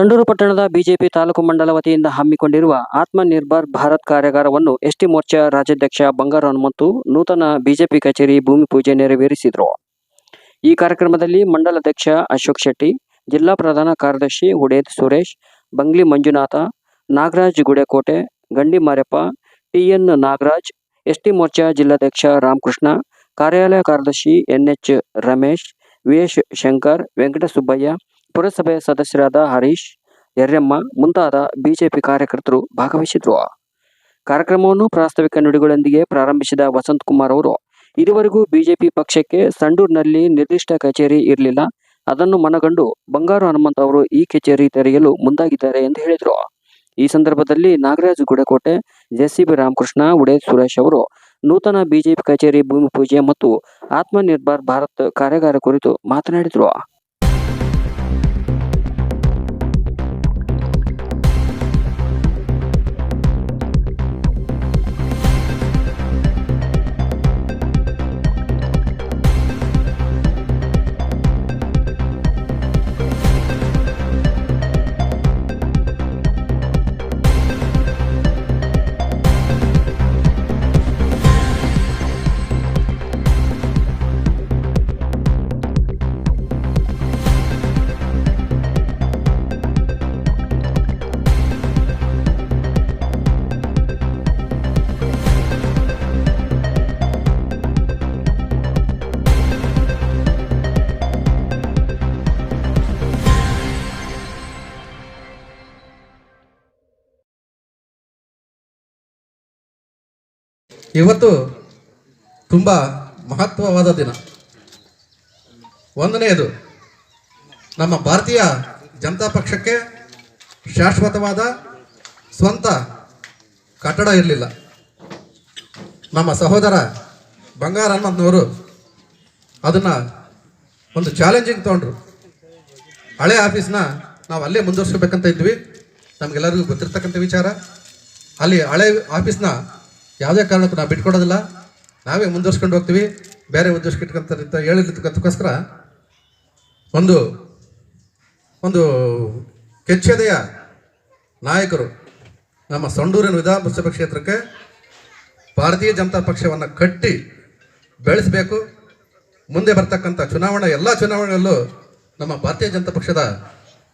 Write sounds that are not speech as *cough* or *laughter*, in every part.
ಸಂಡೂರು ಪಟ್ಟಣದ ಬಿಜೆಪಿ ತಾಲೂಕು ಮಂಡಲ ವತಿಯಿಂದ ಹಮ್ಮಿಕೊಂಡಿರುವ ಆತ್ಮನಿರ್ಭರ್ ಭಾರತ್ ಕಾರ್ಯಾಗಾರವನ್ನು ಎಸ್ಟಿ ಮೋರ್ಚಾ ರಾಜ್ಯಾಧ್ಯಕ್ಷ ಬಂಗಾರ ಹನುಮಂತು ನೂತನ ಬಿಜೆಪಿ ಕಚೇರಿ ಭೂಮಿ ಪೂಜೆ ನೆರವೇರಿಸಿದರು. ಈ ಕಾರ್ಯಕ್ರಮದಲ್ಲಿ ಮಂಡಲಾಧ್ಯಕ್ಷ ಅಶೋಕ್ ಶೆಟ್ಟಿ, ಜಿಲ್ಲಾ ಪ್ರಧಾನ ಕಾರ್ಯದರ್ಶಿ ಹುಡೇದ್ ಸುರೇಶ್, ಬಂಗ್ಲಿ ಮಂಜುನಾಥ, ನಾಗರಾಜ್ ಗುಡೆಕೋಟೆ, ಗಂಡಿ ಮಾರ್ಯಪ್ಪ ಟಿಎನ್ ನಾಗರಾಜ್, ಎಸ್ಟಿ ಮೋರ್ಚಾ ಜಿಲ್ಲಾಧ್ಯಕ್ಷ ರಾಮಕೃಷ್ಣ, ಕಾರ್ಯಾಲಯ ಕಾರ್ಯದರ್ಶಿ ಎನ್ಎಚ್ ರಮೇಶ್ ವಿಎಸ್ ಶಂಕರ್, ವೆಂಕಟಸುಬ್ಬಯ್ಯ ಪುರಸಭೆ ಸದಸ್ಯರಾದ ಹರೀಶ್, ಯರ್ಯಮ್ಮ ಮುಂತಾದ ಬಿಜೆಪಿ ಕಾರ್ಯಕರ್ತರು ಭಾಗವಹಿಸಿದ್ರು. ಕಾರ್ಯಕ್ರಮವನ್ನು ಪ್ರಾಸ್ತಾವಿಕ ನುಡಿಗಳೊಂದಿಗೆ ಪ್ರಾರಂಭಿಸಿದ ವಸಂತ್ ಕುಮಾರ್ ಅವರು, ಇದುವರೆಗೂ ಬಿಜೆಪಿ ಪಕ್ಷಕ್ಕೆ ಸಂಡೂರಿನಲ್ಲಿ ನಿರ್ದಿಷ್ಟ ಕಚೇರಿ ಇರಲಿಲ್ಲ. ಅದನ್ನು ಮನಗಂಡು ಬಂಗಾರು ಹನುಮಂತ್ ಅವರು ಈ ಕಚೇರಿ ತೆರೆಯಲು ಮುಂದಾಗಿದ್ದಾರೆ ಎಂದು ಹೇಳಿದರು. ಈ ಸಂದರ್ಭದಲ್ಲಿ ನಾಗರಾಜ್ ಗುಡಕೋಟೆ, ಜೆಸಿಬಿ ರಾಮಕೃಷ್ಣ, ಉಡೇ ಸುರೇಶ್ ಅವರು ನೂತನ ಬಿಜೆಪಿ ಕಚೇರಿ ಭೂಮಿ ಪೂಜೆ ಮತ್ತು ಆತ್ಮನಿರ್ಭರ್ ಭಾರತ್ ಕಾರ್ಯಾಗಾರ ಕುರಿತು ಮಾತನಾಡಿದರು. ಇವತ್ತು ತುಂಬ ಮಹತ್ವವಾದ ದಿನ. ಒಂದನೆಯದು, ನಮ್ಮ ಭಾರತೀಯ ಜನತಾ ಪಕ್ಷಕ್ಕೆ ಶಾಶ್ವತವಾದ ಸ್ವಂತ ಕಟ್ಟಡ ಇರಲಿಲ್ಲ. ನಮ್ಮ ಸಹೋದರ ಬಂಗಾರ ಹನುಮಂತನವರು ಅದನ್ನು ಒಂದು ಚಾಲೆಂಜಿಂಗ್ ತೊಗೊಂಡ್ರು ಹಳೆ ಆಫೀಸ್ನ ನಾವು ಅಲ್ಲೇ ಮುಂದುವರ್ಸ್ಕೋಬೇಕಂತ ಇದ್ವಿ. ನಮಗೆಲ್ಲರಿಗೂ ಗೊತ್ತಿರ್ತಕ್ಕಂಥ ವಿಚಾರ. ಅಲ್ಲಿ ಹಳೆ ಆಫೀಸ್ನ ಯಾವುದೇ ಕಾರಣಕ್ಕೂ ನಾವು ಬಿಟ್ಕೊಡೋದಿಲ್ಲ. ನಾವೇ ಮುಂದುವರ್ಸ್ಕೊಂಡು ಹೋಗ್ತೀವಿ. ಬೇರೆ ಉದ್ದೇಶಕ್ಕೆ ಇಟ್ಕೊಂತ ಹೇಳಿದ್ದಕ್ಕೋಸ್ಕರ ಒಂದು ಒಂದು ಕೆಚ್ಚೆದೆಯ ನಾಯಕರು ನಮ್ಮ ಸಂಡೂರಿನ ವಿಧಾನಸಭಾ ಕ್ಷೇತ್ರಕ್ಕೆ ಭಾರತೀಯ ಜನತಾ ಪಕ್ಷವನ್ನು ಕಟ್ಟಿ ಬೆಳೆಸಬೇಕು. ಮುಂದೆ ಬರ್ತಕ್ಕಂಥ ಚುನಾವಣೆ, ಎಲ್ಲ ಚುನಾವಣೆಯಲ್ಲೂ ನಮ್ಮ ಭಾರತೀಯ ಜನತಾ ಪಕ್ಷದ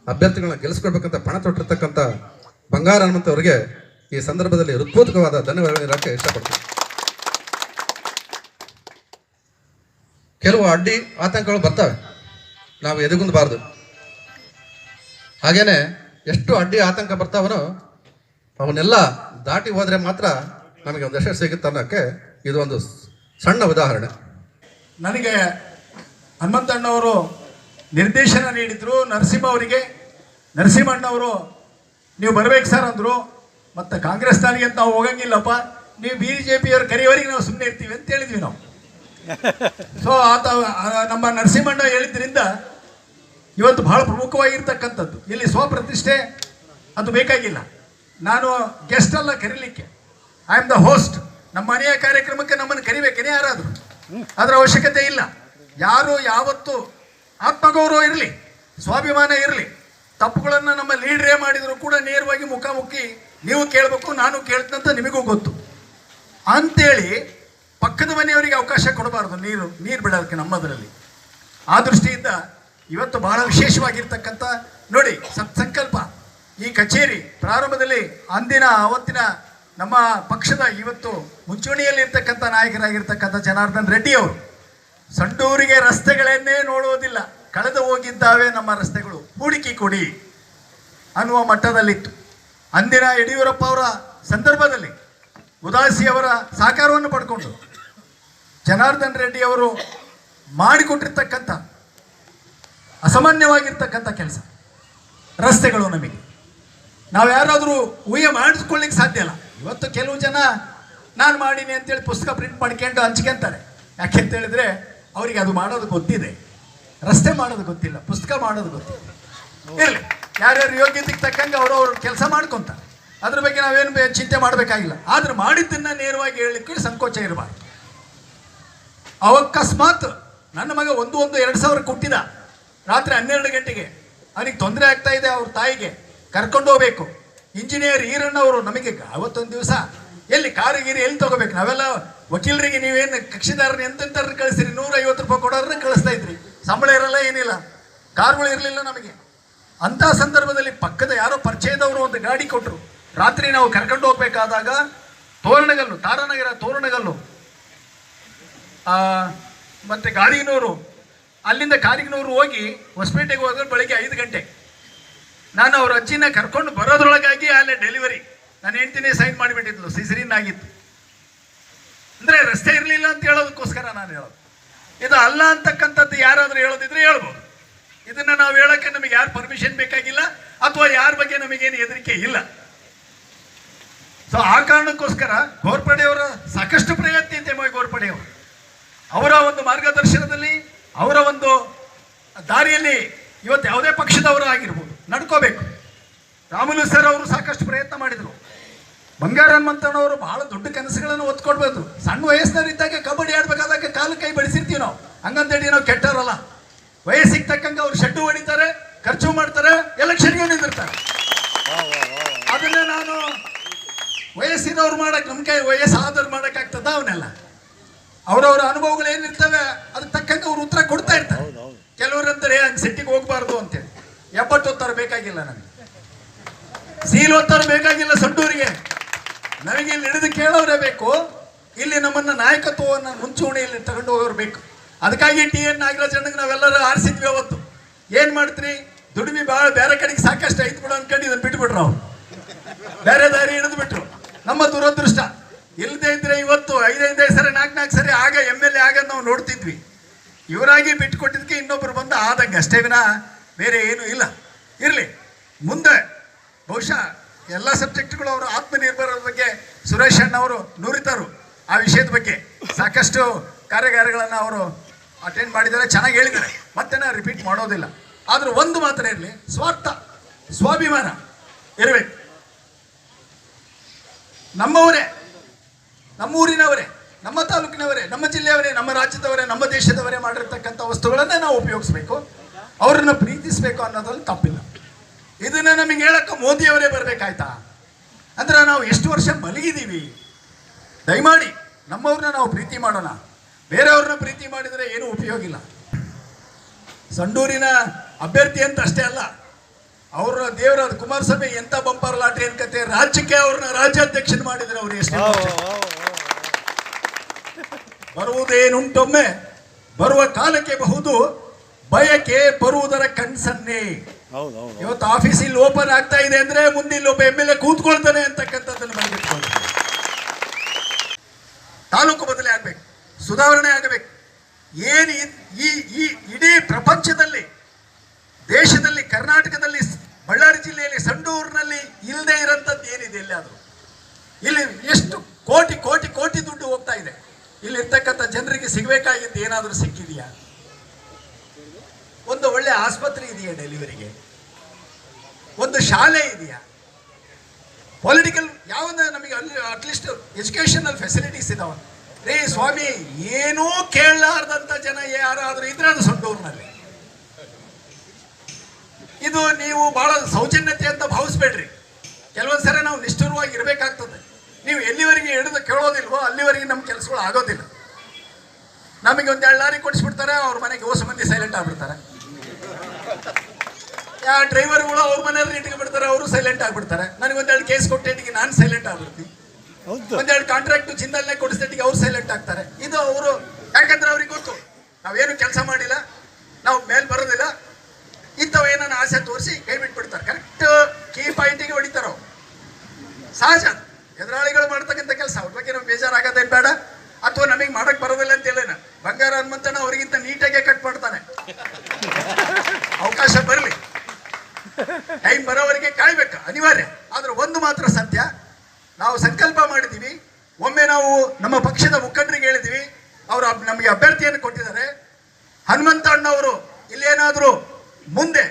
ಅಭ್ಯರ್ಥಿಗಳನ್ನ ಗೆಲ್ಲಿಸ್ಕೊಡ್ಬೇಕಂತ ಪಣ ತೊಟ್ಟಿರ್ತಕ್ಕಂಥ ಬಂಗಾರ ಹನುಮಂತ ಅವರಿಗೆ ಈ ಸಂದರ್ಭದಲ್ಲಿ ಹೃತ್ಪೂರ್ವಕವಾದ ಧನ್ಯವಾದ ಹೇಳಕ್ಕೆ ಇಷ್ಟಪಡ್ತೀನಿ. ಕೆಲವು ಅಡ್ಡಿ ಆತಂಕಗಳು ಬರ್ತವೆ. ನಾವು ಎದುಗುಂದಬಾರ್ದು. ಹಾಗೇನೆ ಎಷ್ಟು ಅಡ್ಡಿ ಆತಂಕ ಬರ್ತಾವನೋ ಅವನ್ನೆಲ್ಲ ದಾಟಿ ಹೋದರೆ ಮಾತ್ರ ನಮಗೆ ಒಂದು ಯಶಸ್ಸು ಸಿಗುತ್ತೆ ಅನ್ನೋಕ್ಕೆ ಇದು ಒಂದು ಸಣ್ಣ ಉದಾಹರಣೆ. ನನಗೆ ಹನುಮಂತಣ್ಣವರು ನಿರ್ದೇಶನ ನೀಡಿದ್ರು. ನರಸಿಂಹ ಅವರಿಗೆ ನರಸಿಂಹಣ್ಣವರು ನೀವು ಬರಬೇಕು ಸರ್ ಅಂದರು. ಮತ್ತು ಕಾಂಗ್ರೆಸ್ನವರಿಗೆ ಅಂತ ನಾವು ಹೋಗಂಗಿಲ್ಲಪ್ಪ. ನೀವು ಬಿ ಜೆ ಪಿಯವ್ರು ಕರೆಯವರಿಗೆ ನಾವು ಸುಮ್ಮನೆ ಇರ್ತೀವಿ ಅಂತ ಹೇಳಿದ್ವಿ ನಾವು. *laughs* ಸೊ ಆತ ನಮ್ಮ ನರಸಿಂಹಣ್ಣ ಹೇಳಿದ್ರಿಂದ ಇವತ್ತು ಬಹಳ ಪ್ರಮುಖವಾಗಿರ್ತಕ್ಕಂಥದ್ದು. ಇಲ್ಲಿ ಸ್ವಪ್ರತಿಷ್ಠೆ ಅದು ಬೇಕಾಗಿಲ್ಲ. ನಾನು ಗೆಸ್ಟ್ ಅಲ್ಲ ಕರೀಲಿಕ್ಕೆ. ಐ ಆಮ್ ದ ಹೋಸ್ಟ್ ನಮ್ಮ ಮನೆಯ ಕಾರ್ಯಕ್ರಮಕ್ಕೆ ನಮ್ಮನ್ನು ಕರಿಬೇಕೇನೆ ಯಾರಾದರೂ. ಅದರ ಅವಶ್ಯಕತೆ ಇಲ್ಲ. ಯಾರು ಯಾವತ್ತು ಆತ್ಮಗೌರವ ಇರಲಿ ಸ್ವಾಭಿಮಾನ ಇರಲಿ ತಪ್ಪುಗಳನ್ನು ನಮ್ಮ ಲೀಡ್ರೇ ಮಾಡಿದರೂ ಕೂಡ ನೇರವಾಗಿ ಮುಖಾಮುಖಿ ನೀವು ಕೇಳಬೇಕು, ನಾನು ಕೇಳ್ತಂತ ನಿಮಗೂ ಗೊತ್ತು. ಅಂತೇಳಿ ಪಕ್ಕದ ಮನೆಯವರಿಗೆ ಅವಕಾಶ ಕೊಡಬಾರ್ದು, ನೀರು ನೀರು ಬಿಡೋದಕ್ಕೆ ನಮ್ಮದರಲ್ಲಿ. ಆ ದೃಷ್ಟಿಯಿಂದ ಇವತ್ತು ಬಹಳ ವಿಶೇಷವಾಗಿರ್ತಕ್ಕಂಥ, ನೋಡಿ, ಸತ್ಸಂಕಲ್ಪ. ಈ ಕಚೇರಿ ಪ್ರಾರಂಭದಲ್ಲಿ ಅಂದಿನ ಅವತ್ತಿನ ನಮ್ಮ ಪಕ್ಷದ ಇವತ್ತು ಮುಂಚೂಣಿಯಲ್ಲಿ ಇರ್ತಕ್ಕಂಥ ನಾಯಕರಾಗಿರ್ತಕ್ಕಂಥ ಜನಾರ್ದನ್ ರೆಡ್ಡಿ ಅವರು, ಸಂಡೂರಿಗೆ ರಸ್ತೆಗಳನ್ನೇ ನೋಡುವುದಿಲ್ಲ. ಕಳೆದು ಹೋಗಿದ್ದಾವೆ ನಮ್ಮ ರಸ್ತೆಗಳು. ಹೂಡಿಕೆ ಕೊಡಿ ಅನ್ನುವ ಮಟ್ಟದಲ್ಲಿತ್ತು. ಅಂದಿನ ಯಡಿಯೂರಪ್ಪ ಅವರ ಸಂದರ್ಭದಲ್ಲಿ ಉದಾಸಿ ಅವರ ಸಹಕಾರವನ್ನು ಪಡ್ಕೊಂಡು ಜನಾರ್ದನ್ ರೆಡ್ಡಿ ಅವರು ಮಾಡಿಕೊಟ್ಟಿರ್ತಕ್ಕಂಥ ಅಸಾಮಾನ್ಯವಾಗಿರ್ತಕ್ಕಂಥ ಕೆಲಸ, ರಸ್ತೆಗಳು ನಮಗೆ. ನಾವು ಯಾರಾದರೂ ಊಹೆ ಮಾಡಿಸ್ಕೊಳ್ಳಿಕ್ಕೆ ಸಾಧ್ಯ ಇಲ್ಲ. ಇವತ್ತು ಕೆಲವು ಜನ ನಾನು ಮಾಡೀನಿ ಅಂತೇಳಿ ಪುಸ್ತಕ ಪ್ರಿಂಟ್ ಮಾಡ್ಕೊಂಡು ಹಂಚ್ಕೊಂತಾರೆ. ಯಾಕೆ ಅಂತ ಹೇಳಿದ್ರೆ ಅವರಿಗೆ ಅದು ಮಾಡೋದು ಗೊತ್ತಿದೆ. ರಸ್ತೆ ಮಾಡೋದು ಗೊತ್ತಿಲ್ಲ, ಪುಸ್ತಕ ಮಾಡೋದು ಗೊತ್ತಿಲ್ಲ ಇರಲಿ. ಯಾರ್ಯಾರ ಯೋಗ್ಯತೆಗೆ ತಕ್ಕಂಗೆ ಅವರು ಅವ್ರ ಕೆಲಸ ಮಾಡ್ಕೊಂತಾರೆ. ಅದ್ರ ಬಗ್ಗೆ ನಾವೇನು ಚಿಂತೆ ಮಾಡಬೇಕಾಗಿಲ್ಲ. ಆದ್ರೆ ಮಾಡಿದ್ದನ್ನು ನೇರವಾಗಿ ಹೇಳಲಿಕ್ಕೆ ಸಂಕೋಚ ಇರಬಾರ್ದು. ಅವಕಸ್ಮಾತ್ ನನ್ನ ಮಗ ಒಂದು ಒಂದು ಎರಡು ಸಾವಿರ ಕೊಟ್ಟಿದ. ರಾತ್ರಿ ಹನ್ನೆರಡು ಗಂಟೆಗೆ. ಅವನಿಗೆ ತೊಂದರೆ ಆಗ್ತಾ ಇದೆ ಅವ್ರ ತಾಯಿಗೆ. ಕರ್ಕೊಂಡು ಹೋಗ್ಬೇಕು. ಇಂಜಿನಿಯರ್ ಈರಣ್ಣವರು ನಮಗೆ ಅವತ್ತೊಂದು ದಿವಸ, ಎಲ್ಲಿ ಕಾರು ಗೀರು ಎಲ್ಲಿ ತಗೋಬೇಕು? ನಾವೆಲ್ಲ ವಕೀಲರಿಗೆ ನೀವೇನು ಕಕ್ಷಿದಾರನ ಎಂತೆಂಥವ್ರನ್ನ ಕಳಿಸ್ತೀರಿ? ನೂರೈವತ್ತು ರೂಪಾಯಿ ಕೊಡೋರನ್ನ ಕಳಿಸ್ತಾ ಇದ್ರಿ. ಸಂಬಳ ಇರಲ್ಲ ಏನಿಲ್ಲ. ಕಾರುಗಳು ಇರಲಿಲ್ಲ ನಮಗೆ. ಅಂಥ ಸಂದರ್ಭದಲ್ಲಿ ಪಕ್ಕದ ಯಾರೋ ಪರಿಚಯದವರು ಒಂದು ಗಾಡಿ ಕೊಟ್ಟರು ರಾತ್ರಿ ನಾವು ಕರ್ಕೊಂಡು ಹೋಗ್ಬೇಕಾದಾಗ ತೋರಣಗಲ್ಲು, ತಾರಾನಗರ ತೋರಣಗಲ್ಲು. ಮತ್ತೆ ಗಾರಿಗಿನೂರು ಅಲ್ಲಿಂದ ಕಾರಿಗನೂರು ಹೋಗಿ ಹೊಸಪೇಟೆಗೆ ಹೋದ್ರೆ ಬೆಳಿಗ್ಗೆ ಐದು ಗಂಟೆ. ನಾನು ಅವ್ರ ಅಜ್ಜಿನ ಕರ್ಕೊಂಡು ಬರೋದ್ರೊಳಗಾಗಿ ಅಲ್ಲೇ ಡೆಲಿವರಿ ನಾನು ಹೆಂಡ್ತಿನೇ ಸೈನ್ ಮಾಡಿಬಿಟ್ಟಿದ್ಲು, ಸಿಸರಿನ್ ಆಗಿತ್ತು. ಅಂದ್ರೆ ರಸ್ತೆ ಇರಲಿಲ್ಲ ಅಂತ ಹೇಳೋದಕ್ಕೋಸ್ಕರ ನಾನು ಹೇಳೋದು. ಇದು ಅಲ್ಲ ಅಂತಕ್ಕಂಥದ್ದು ಯಾರಾದರೂ ಹೇಳೋದಿದ್ರೆ ಹೇಳ್ಬೋದು. ಇದನ್ನ ನಾವು ಹೇಳೋಕ್ಕೆ ನಮಗೆ ಯಾರು ಪರ್ಮಿಷನ್ ಬೇಕಾಗಿಲ್ಲ ಅಥವಾ ಯಾರ ಬಗ್ಗೆ ನಮಗೇನು ಹೆದರಿಕೆ ಇಲ್ಲ. ಸೊ ಆ ಕಾರಣಕ್ಕೋಸ್ಕರ ಗೋರ್ಪಡೆಯವರ ಸಾಕಷ್ಟು ಪ್ರಯತ್ನ ಇದೆ ಗೋರ್ಪಡೆಯವರು ಅವರ. ಒಂದು ಮಾರ್ಗದರ್ಶನದಲ್ಲಿ, ಅವರ ಒಂದು ದಾರಿಯಲ್ಲಿ ಇವತ್ತು ಯಾವುದೇ ಪಕ್ಷದವರು ಆಗಿರ್ಬೋದು, ನಡ್ಕೋಬೇಕು. ರಾಮುಲು ಸರ್ ಅವರು ಸಾಕಷ್ಟು ಪ್ರಯತ್ನ ಮಾಡಿದರು. ಬಂಗಾರ ಹನುಮಂತಣ್ಣವರು ಬಹಳ ದೊಡ್ಡ ಕನಸುಗಳನ್ನು ಒತ್ಕೊಡ್ಬೋದು ಸಣ್ಣ ವಯಸ್ಸಿನವರಿದ್ದಾಗ ಕಬಡ್ಡಿ ಆಡ್ಬೇಕಾದಾಗ ಕಾಲು ಕೈ ಬಡಿಸಿರ್ತೀವಿ ನಾವು. ಹಂಗಂತೇಳಿ ನಾವು ಕೆಟ್ಟವರಲ್ಲ. ವಯಸ್ಸಿಗೆ ತಕ್ಕಂಗೆ ಅವ್ರು ಶೆಡ್ಡು ಹೊಡಿತಾರೆ ಖರ್ಚು ಮಾಡ್ತಾರೆ ಎಲೆಕ್ಷನ್ಗೆ ನಿಂದಿರ್ತಾರೆ. ಅದನ್ನ ನಾನು ವಯಸ್ಸಿನವ್ರು ಮಾಡಕ್ ನಮ್ಮ ಕೈ ವಯಸ್ಸಾದವ್ರು ಮಾಡಕ್ ಆಗ್ತದ ಅವನ್ನೆಲ್ಲ. ಅವ್ರವ್ರ ಅನುಭವಗಳು ಏನಿರ್ತವೆ ಅದಕ್ಕೆ ತಕ್ಕಂಗೆ ಅವ್ರು ಉತ್ತರ ಕೊಡ್ತಾ ಇರ್ತಾರೆ. ಕೆಲವರು ಅಂತಾರೆ ಹಂಗೆ ಸಿಟ್ಟಿಗೆ ಹೋಗ್ಬಾರ್ದು ಅಂತೇಳಿ ಎಪ್ಪತ್ತು ಹೊತ್ತಾರು ಬೇಕಾಗಿಲ್ಲ ನನಗೆ. ಸೀಲ್ ಹೊತ್ತಾರು ಬೇಕಾಗಿಲ್ಲ ಸಂಡೂರಿಗೆ ನಮಗೆ ಇಲ್ಲಿ ಹಿಡಿದು ಕೇಳೋರೇ ಬೇಕು. ಇಲ್ಲಿ ನಮ್ಮನ್ನ ನಾಯಕತ್ವವನ್ನು ಮುಂಚೂಣಿಯಲ್ಲಿ ತಗೊಂಡು ಹೋಗೋರು ಬೇಕು. ಅದಕ್ಕಾಗಿ ಟಿ ಎನ್ ನಾಗರಾಜಣ್ಣಗೆ ನಾವೆಲ್ಲರೂ ಆರಿಸಿದ್ವಿ ಅವತ್ತು. ಏನು ಮಾಡ್ತೀರಿ? ದುಡಿಮೆ ಭಾಳ ಬೇರೆ ಕಡೆಗೆ ಸಾಕಷ್ಟು ಐತ್ ಬಿಡು ಅನ್ಕೊಂಡು ಇದನ್ನು ಬಿಟ್ಬಿಟ್ರು ಅವ್ರು. ಬೇರೆ ದಾರಿ ಹಿಡಿದು ಬಿಟ್ರು. ನಮ್ಮ ದುರದೃಷ್ಟ. ಇಲ್ಲದೆ ಇದ್ರೆ ಇವತ್ತು ಐದೈದು ಸರಿ, ನಾಲ್ಕು ನಾಲ್ಕು ಸರಿ ಆಗ ಎಂ ಎಲ್ ಎ ಆಗದ್ ನಾವು ನೋಡ್ತಿದ್ವಿ. ಇವರಾಗಿ ಬಿಟ್ಕೊಟ್ಟಿದ್ದಕ್ಕೆ ಇನ್ನೊಬ್ರು ಬಂದು ಆದಂಗೆ ಅಷ್ಟೇ ವಿನ ಬೇರೆ ಏನೂ ಇಲ್ಲ. ಇರಲಿ. ಮುಂದೆ ಬಹುಶಃ ಎಲ್ಲ ಸಬ್ಜೆಕ್ಟ್ಗಳು ಅವರು ಆತ್ಮನಿರ್ಭರದ ಬಗ್ಗೆ ಸುರೇಶ್ ಅಣ್ಣವರು ನುರಿತರು. ಆ ವಿಷಯದ ಬಗ್ಗೆ ಸಾಕಷ್ಟು ಕಾರ್ಯಾಗಾರಗಳನ್ನು ಅವರು ಅಟೆಂಡ್ ಮಾಡಿದ್ದಾರೆ, ಚೆನ್ನಾಗಿ ಹೇಳಿದ್ದಾರೆ. ಮತ್ತೆ ನಾನು ರಿಪೀಟ್ ಮಾಡೋದಿಲ್ಲ. ಆದರೂ ಒಂದು ಮಾತ್ರ ಇರಲಿ, ಸ್ವಾರ್ಥ, ಸ್ವಾಭಿಮಾನ ಇರಬೇಕು. ನಮ್ಮವರೇ, ನಮ್ಮೂರಿನವರೇ, ನಮ್ಮ ತಾಲೂಕಿನವರೇ, ನಮ್ಮ ಜಿಲ್ಲೆಯವರೇ, ನಮ್ಮ ರಾಜ್ಯದವರೇ, ನಮ್ಮ ದೇಶದವರೇ ಮಾಡಿರ್ತಕ್ಕಂಥ ವಸ್ತುಗಳನ್ನೇ ನಾವು ಉಪಯೋಗಿಸ್ಬೇಕು. ಅವರನ್ನು ಪ್ರೀತಿಸಬೇಕು ಅನ್ನೋದ್ರಲ್ಲಿ ತಪ್ಪಿಲ್ಲ. ಇದನ್ನ ನಮಗೆ ಹೇಳಕ್ಕೆ ಮೋದಿಯವರೇ ಬರಬೇಕಾಯ್ತಾ? ಅಂದ್ರೆ ನಾವು ಎಷ್ಟು ವರ್ಷ ಮಲಗಿದ್ದೀವಿ? ದಯಮಾಡಿ ನಮ್ಮವ್ರನ್ನ ನಾವು ಪ್ರೀತಿ ಮಾಡೋಣ. ಬೇರೆಯವ್ರನ್ನ ಪ್ರೀತಿ ಮಾಡಿದರೆ ಏನೂ ಉಪಯೋಗ ಇಲ್ಲ. ಸಂಡೂರಿನ ಅಭ್ಯರ್ಥಿ ಅಂತ ಅಷ್ಟೇ ಅಲ್ಲ ಅವ್ರ ದೇವರ ಕುಮಾರಸ್ವಾಮಿ ಎಂತ ಬಂಪರ್ ಲಾಟ್ರಿ ಅನ್ಕತೆ ರಾಜ್ಯಕ್ಕೆ ಅವ್ರನ್ನ ರಾಜ್ಯಾಧ್ಯಕ್ಷನ್ ಮಾಡಿದ್ರೆ ಅವ್ರು ಎಷ್ಟು ಬರುವುದೇನುಂಟೊಮ್ಮೆ ಬರುವ ಕಾಲಕ್ಕೆ ಬಹುದು ಬಯಕೆ ಬರುವುದರ ಕನ್ಸನ್ನೇ ಇವತ್ತು ಆಫೀಸ್ ಇಲ್ಲಿ ಓಪನ್ ಆಗ್ತಾ ಇದೆ ಅಂದ್ರೆ ಮುಂದೆ ಇಲ್ಲಿ ಒಬ್ಬ ಎಂ ಎಲ್ ಎ ಕೂತ್ಕೊಳ್ತಾನೆ ಅಂತಕ್ಕಂಥದ್ದನ್ನು ತಾಲೂಕು ಬದಲೇ ಸುಧಾರಣೆ ಆಗಬೇಕು. ಏನು ಈ ಈ ಇಡೀ ಪ್ರಪಂಚದಲ್ಲಿ, ದೇಶದಲ್ಲಿ, ಕರ್ನಾಟಕದಲ್ಲಿ, ಬಳ್ಳಾರಿ ಜಿಲ್ಲೆಯಲ್ಲಿ, ಸಂಡೂರಿನಲ್ಲಿ ಇಲ್ಲದೆ ಇರೋಂಥದ್ದು ಏನಿದೆ ಎಲ್ಲಾದರೂ? ಇಲ್ಲಿ ಎಷ್ಟು ಕೋಟಿ ಕೋಟಿ ಕೋಟಿ ದುಡ್ಡು ಹೋಗ್ತಾ ಇದೆ. ಇಲ್ಲಿ ಇರ್ತಕ್ಕಂಥ ಜನರಿಗೆ ಸಿಗಬೇಕಾಗಿದ್ದು ಏನಾದರೂ ಸಿಕ್ಕಿದೆಯಾ? ಒಂದು ಒಳ್ಳೆ ಆಸ್ಪತ್ರೆ ಇದೆಯಾ ಡೆಲಿವರಿಗೆ? ಒಂದು ಶಾಲೆ ಇದೆಯಾ? ಪೊಲಿಟಿಕಲ್ ಯಾವ ನಮಗೆ ಅಲ್ಲಿ ಅಟ್ಲೀಸ್ಟ್ ಎಜುಕೇಶನಲ್ ಫೆಸಿಲಿಟೀಸ್ ಇದಾವ ರೀ ಸ್ವಾಮಿ, ಏನೂ ಕೇಳಲಾರ್ದಂಥ ಜನ ಯಾರಾದರೂ ಇದ್ರೆ ಅದು ಸಂಡೂರಿನಲ್ಲಿ ಇದು ನೀವು ಬಹಳ ಸೌಜನ್ಯತೆ ಅಂತ ಭಾವಿಸ್ಬೇಡ್ರಿ. ಕೆಲವೊಂದ್ಸರಿ ನಾವು ನಿಷ್ಠುರವಾಗಿ ಇರಬೇಕಾಗ್ತದೆ. ನೀವು ಎಲ್ಲಿವರೆಗೆ ಹಿಡಿದು ಕೇಳೋದಿಲ್ವೋ ಅಲ್ಲಿವರೆಗೆ ನಮ್ಮ ಕೆಲಸಗಳು ಆಗೋದಿಲ್ಲ. ನಮಗೆ ಒಂದು ಎರಡು ಲಾರಿ ಕೊಡಿಸ್ಬಿಡ್ತಾರೆ, ಅವ್ರ ಮನೆಗೆ ಹೊಸ ಮಂದಿ ಸೈಲೆಂಟ್ ಆಗ್ಬಿಡ್ತಾರೆ. ಯಾ ಡ್ರೈವರ್ಗಳು ಅವ್ರ ಮನೆಯಲ್ಲಿ ಇಟ್ಕೊಂಡ್ಬಿಡ್ತಾರೆ, ಅವರು ಸೈಲೆಂಟ್ ಆಗ್ಬಿಡ್ತಾರೆ. ನನಗೆ ಒಂದೆರಡು ಕೇಸ್ ಕೊಟ್ಟಿಟ್ಟಿಗೆ ನಾನು ಸೈಲೆಂಟ್ ಆಗ್ಬಿಡ್ತೀನಿ. ಒಂದೆರಡು ಕಾಂಟ್ರಾಕ್ಟ್ ಜಿಂದಲ್ನೇ ಕೊಡಿಸ್ತಿಟ್ಟಿಗೆ ಅವ್ರು ಸೈಲೆಂಟ್ ಆಗ್ತಾರೆ. ಇದು ಅವರು ಯಾಕಂದ್ರೆ ಅವ್ರಿಗೆ ಗೊತ್ತು, ನಾವೇನು ಕೆಲಸ ಮಾಡಿಲ್ಲ, ನಾವು ಮೇಲ್ ಬರೋದಿಲ್ಲ. ಇಂಥವು ಏನನ್ನ ಆಸೆ ತೋರಿಸಿ ಕೈ ಬಿಟ್ಬಿಡ್ತಾರೆ ಕರೆಕ್ಟ್ ಕೀ ಪಾಯಿಂಟಿಗೆ ಹೊಡಿತಾರ ಅವ್ರು. ಸಹಜ. ಎದುರಾಳಿಗಳು ಮಾಡ್ತಕ್ಕಂಥ ಕೆಲಸ. ಅವ್ರ ಬಗ್ಗೆ ನಮ್ಗೆ ಬೇಜಾರಾಗೋದೇನು ಬೇಡ. ಅಥವಾ ನಮಗೆ ಮಾಡಕ್ ಬರೋದಿಲ್ಲ ಅಂತ ಹೇಳೇನ. ಬಂಗಾರ ಹನುಮಂತನ ಅವರಿಗಿಂತ ನೀಟಾಗೆ ಕಟ್ ಮಾಡ್ತಾನೆ. ಅವಕಾಶ ಬರಲಿ. ಟೈಮ್ ಬರೋವರೆಗೆ ಕಾಯ್ಬೇಕು. ಅನಿವಾರ್ಯ. ಆದ್ರೆ ಒಂದು ಮಾತ್ರ ಸತ್ಯ. ನಾವು ಸಂಕಲ್ಪ ಮಾಡಿದ್ದೀವಿ. ಒಮ್ಮೆ ನಾವು ನಮ್ಮ ಪಕ್ಷದ ಮುಖಂಡರಿಗೆ ಹೇಳಿದ್ವಿ ಅವರು ನಮಗೆ ಅಭ್ಯರ್ಥಿಯನ್ನು ಕೊಟ್ಟಿದ್ದಾರೆ. ಹನುಮಂತಣ್ಣವರು ಇಲ್ಲೇನಾದರೂ ಮುಂದೆ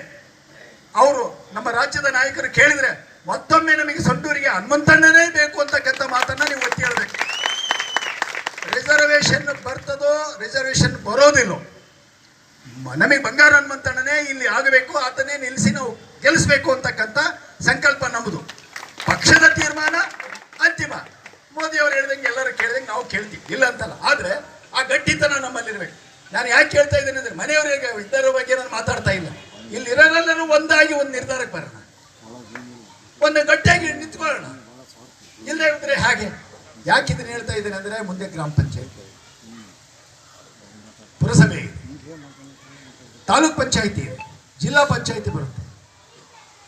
ಅವರು ನಮ್ಮ ರಾಜ್ಯದ ನಾಯಕರು ಕೇಳಿದರೆ ಮತ್ತೊಮ್ಮೆ ನಮಗೆ ಸಂಡೂರಿಗೆ ಹನುಮಂತಣ್ಣನೇ ಬೇಕು ಅಂತಕ್ಕಂಥ ಮಾತನ್ನ ನೀವು ಒತ್ತಿ ಹೇಳ್ಬೇಕು. ರಿಸರ್ವೇಶನ್ ಬರ್ತದೋ ರಿಸರ್ವೇಶನ್ ಬರೋದಿಲ್ಲ. ನಮಗೆ ಬಂಗಾರ ಹನುಮಂತಣ್ಣನೇ ಇಲ್ಲಿ ಆಗಬೇಕು, ಆತನೇ ನಿಲ್ಲಿಸಿ ನಾವು ಗೆಲ್ಲಿಸ್ಬೇಕು ಅಂತಕ್ಕಂಥ ಸಂಕಲ್ಪ ನಮ್ಮದು ಪಕ್ಷದ ತೀರ್ಮಾನ ಅಂತಿಮ ಮೋದಿ ಅವರು ಹೇಳ್ದಂಗೆ ಎಲ್ಲರೂ ಕೇಳಿದಂಗೆ ನಾವು ಕೇಳ್ತೀವಿ. ಇಲ್ಲ ಅಂತಲ್ಲ. ಆದ್ರೆ ಆ ಗಟ್ಟಿತನ ನಮ್ಮಲ್ಲಿರ್ಬೇಕು ನಾನು ಯಾಕೆ ಕೇಳ್ತಾ ಇದ್ದೇನೆ ಅಂದ್ರೆ ಮನೆಯವರಿಗೆ ಇದ್ದರ ಬಗ್ಗೆ ನಾನು ಮಾತಾಡ್ತಾ ಇಲ್ಲ. ಇಲ್ಲಿ ಇರೋರೆಲ್ಲರೂ ಒಂದಾಗಿ ಒಂದು ನಿರ್ಧಾರಕ್ಕೆ ಬರೋಣ. ಒಂದು ಗಟ್ಟಿಯಾಗಿ ನಿಂತ್ಕೊಳ್ಳೋಣ. ಇಲ್ಲದೆ ಇದ್ರೆ ಹಾಗೆ? ಯಾಕೆ ಇದನ್ನು ಹೇಳ್ತಾ ಇದ್ದೇನೆ ಅಂದ್ರೆ ಮುಂದೆ ಗ್ರಾಮ ಪಂಚಾಯತ್. ಪುರಸಭೆ ತಾಲೂಕ್ ಪಂಚಾಯತಿ ಜಿಲ್ಲಾ ಪಂಚಾಯತಿ ಬರುತ್ತೆ.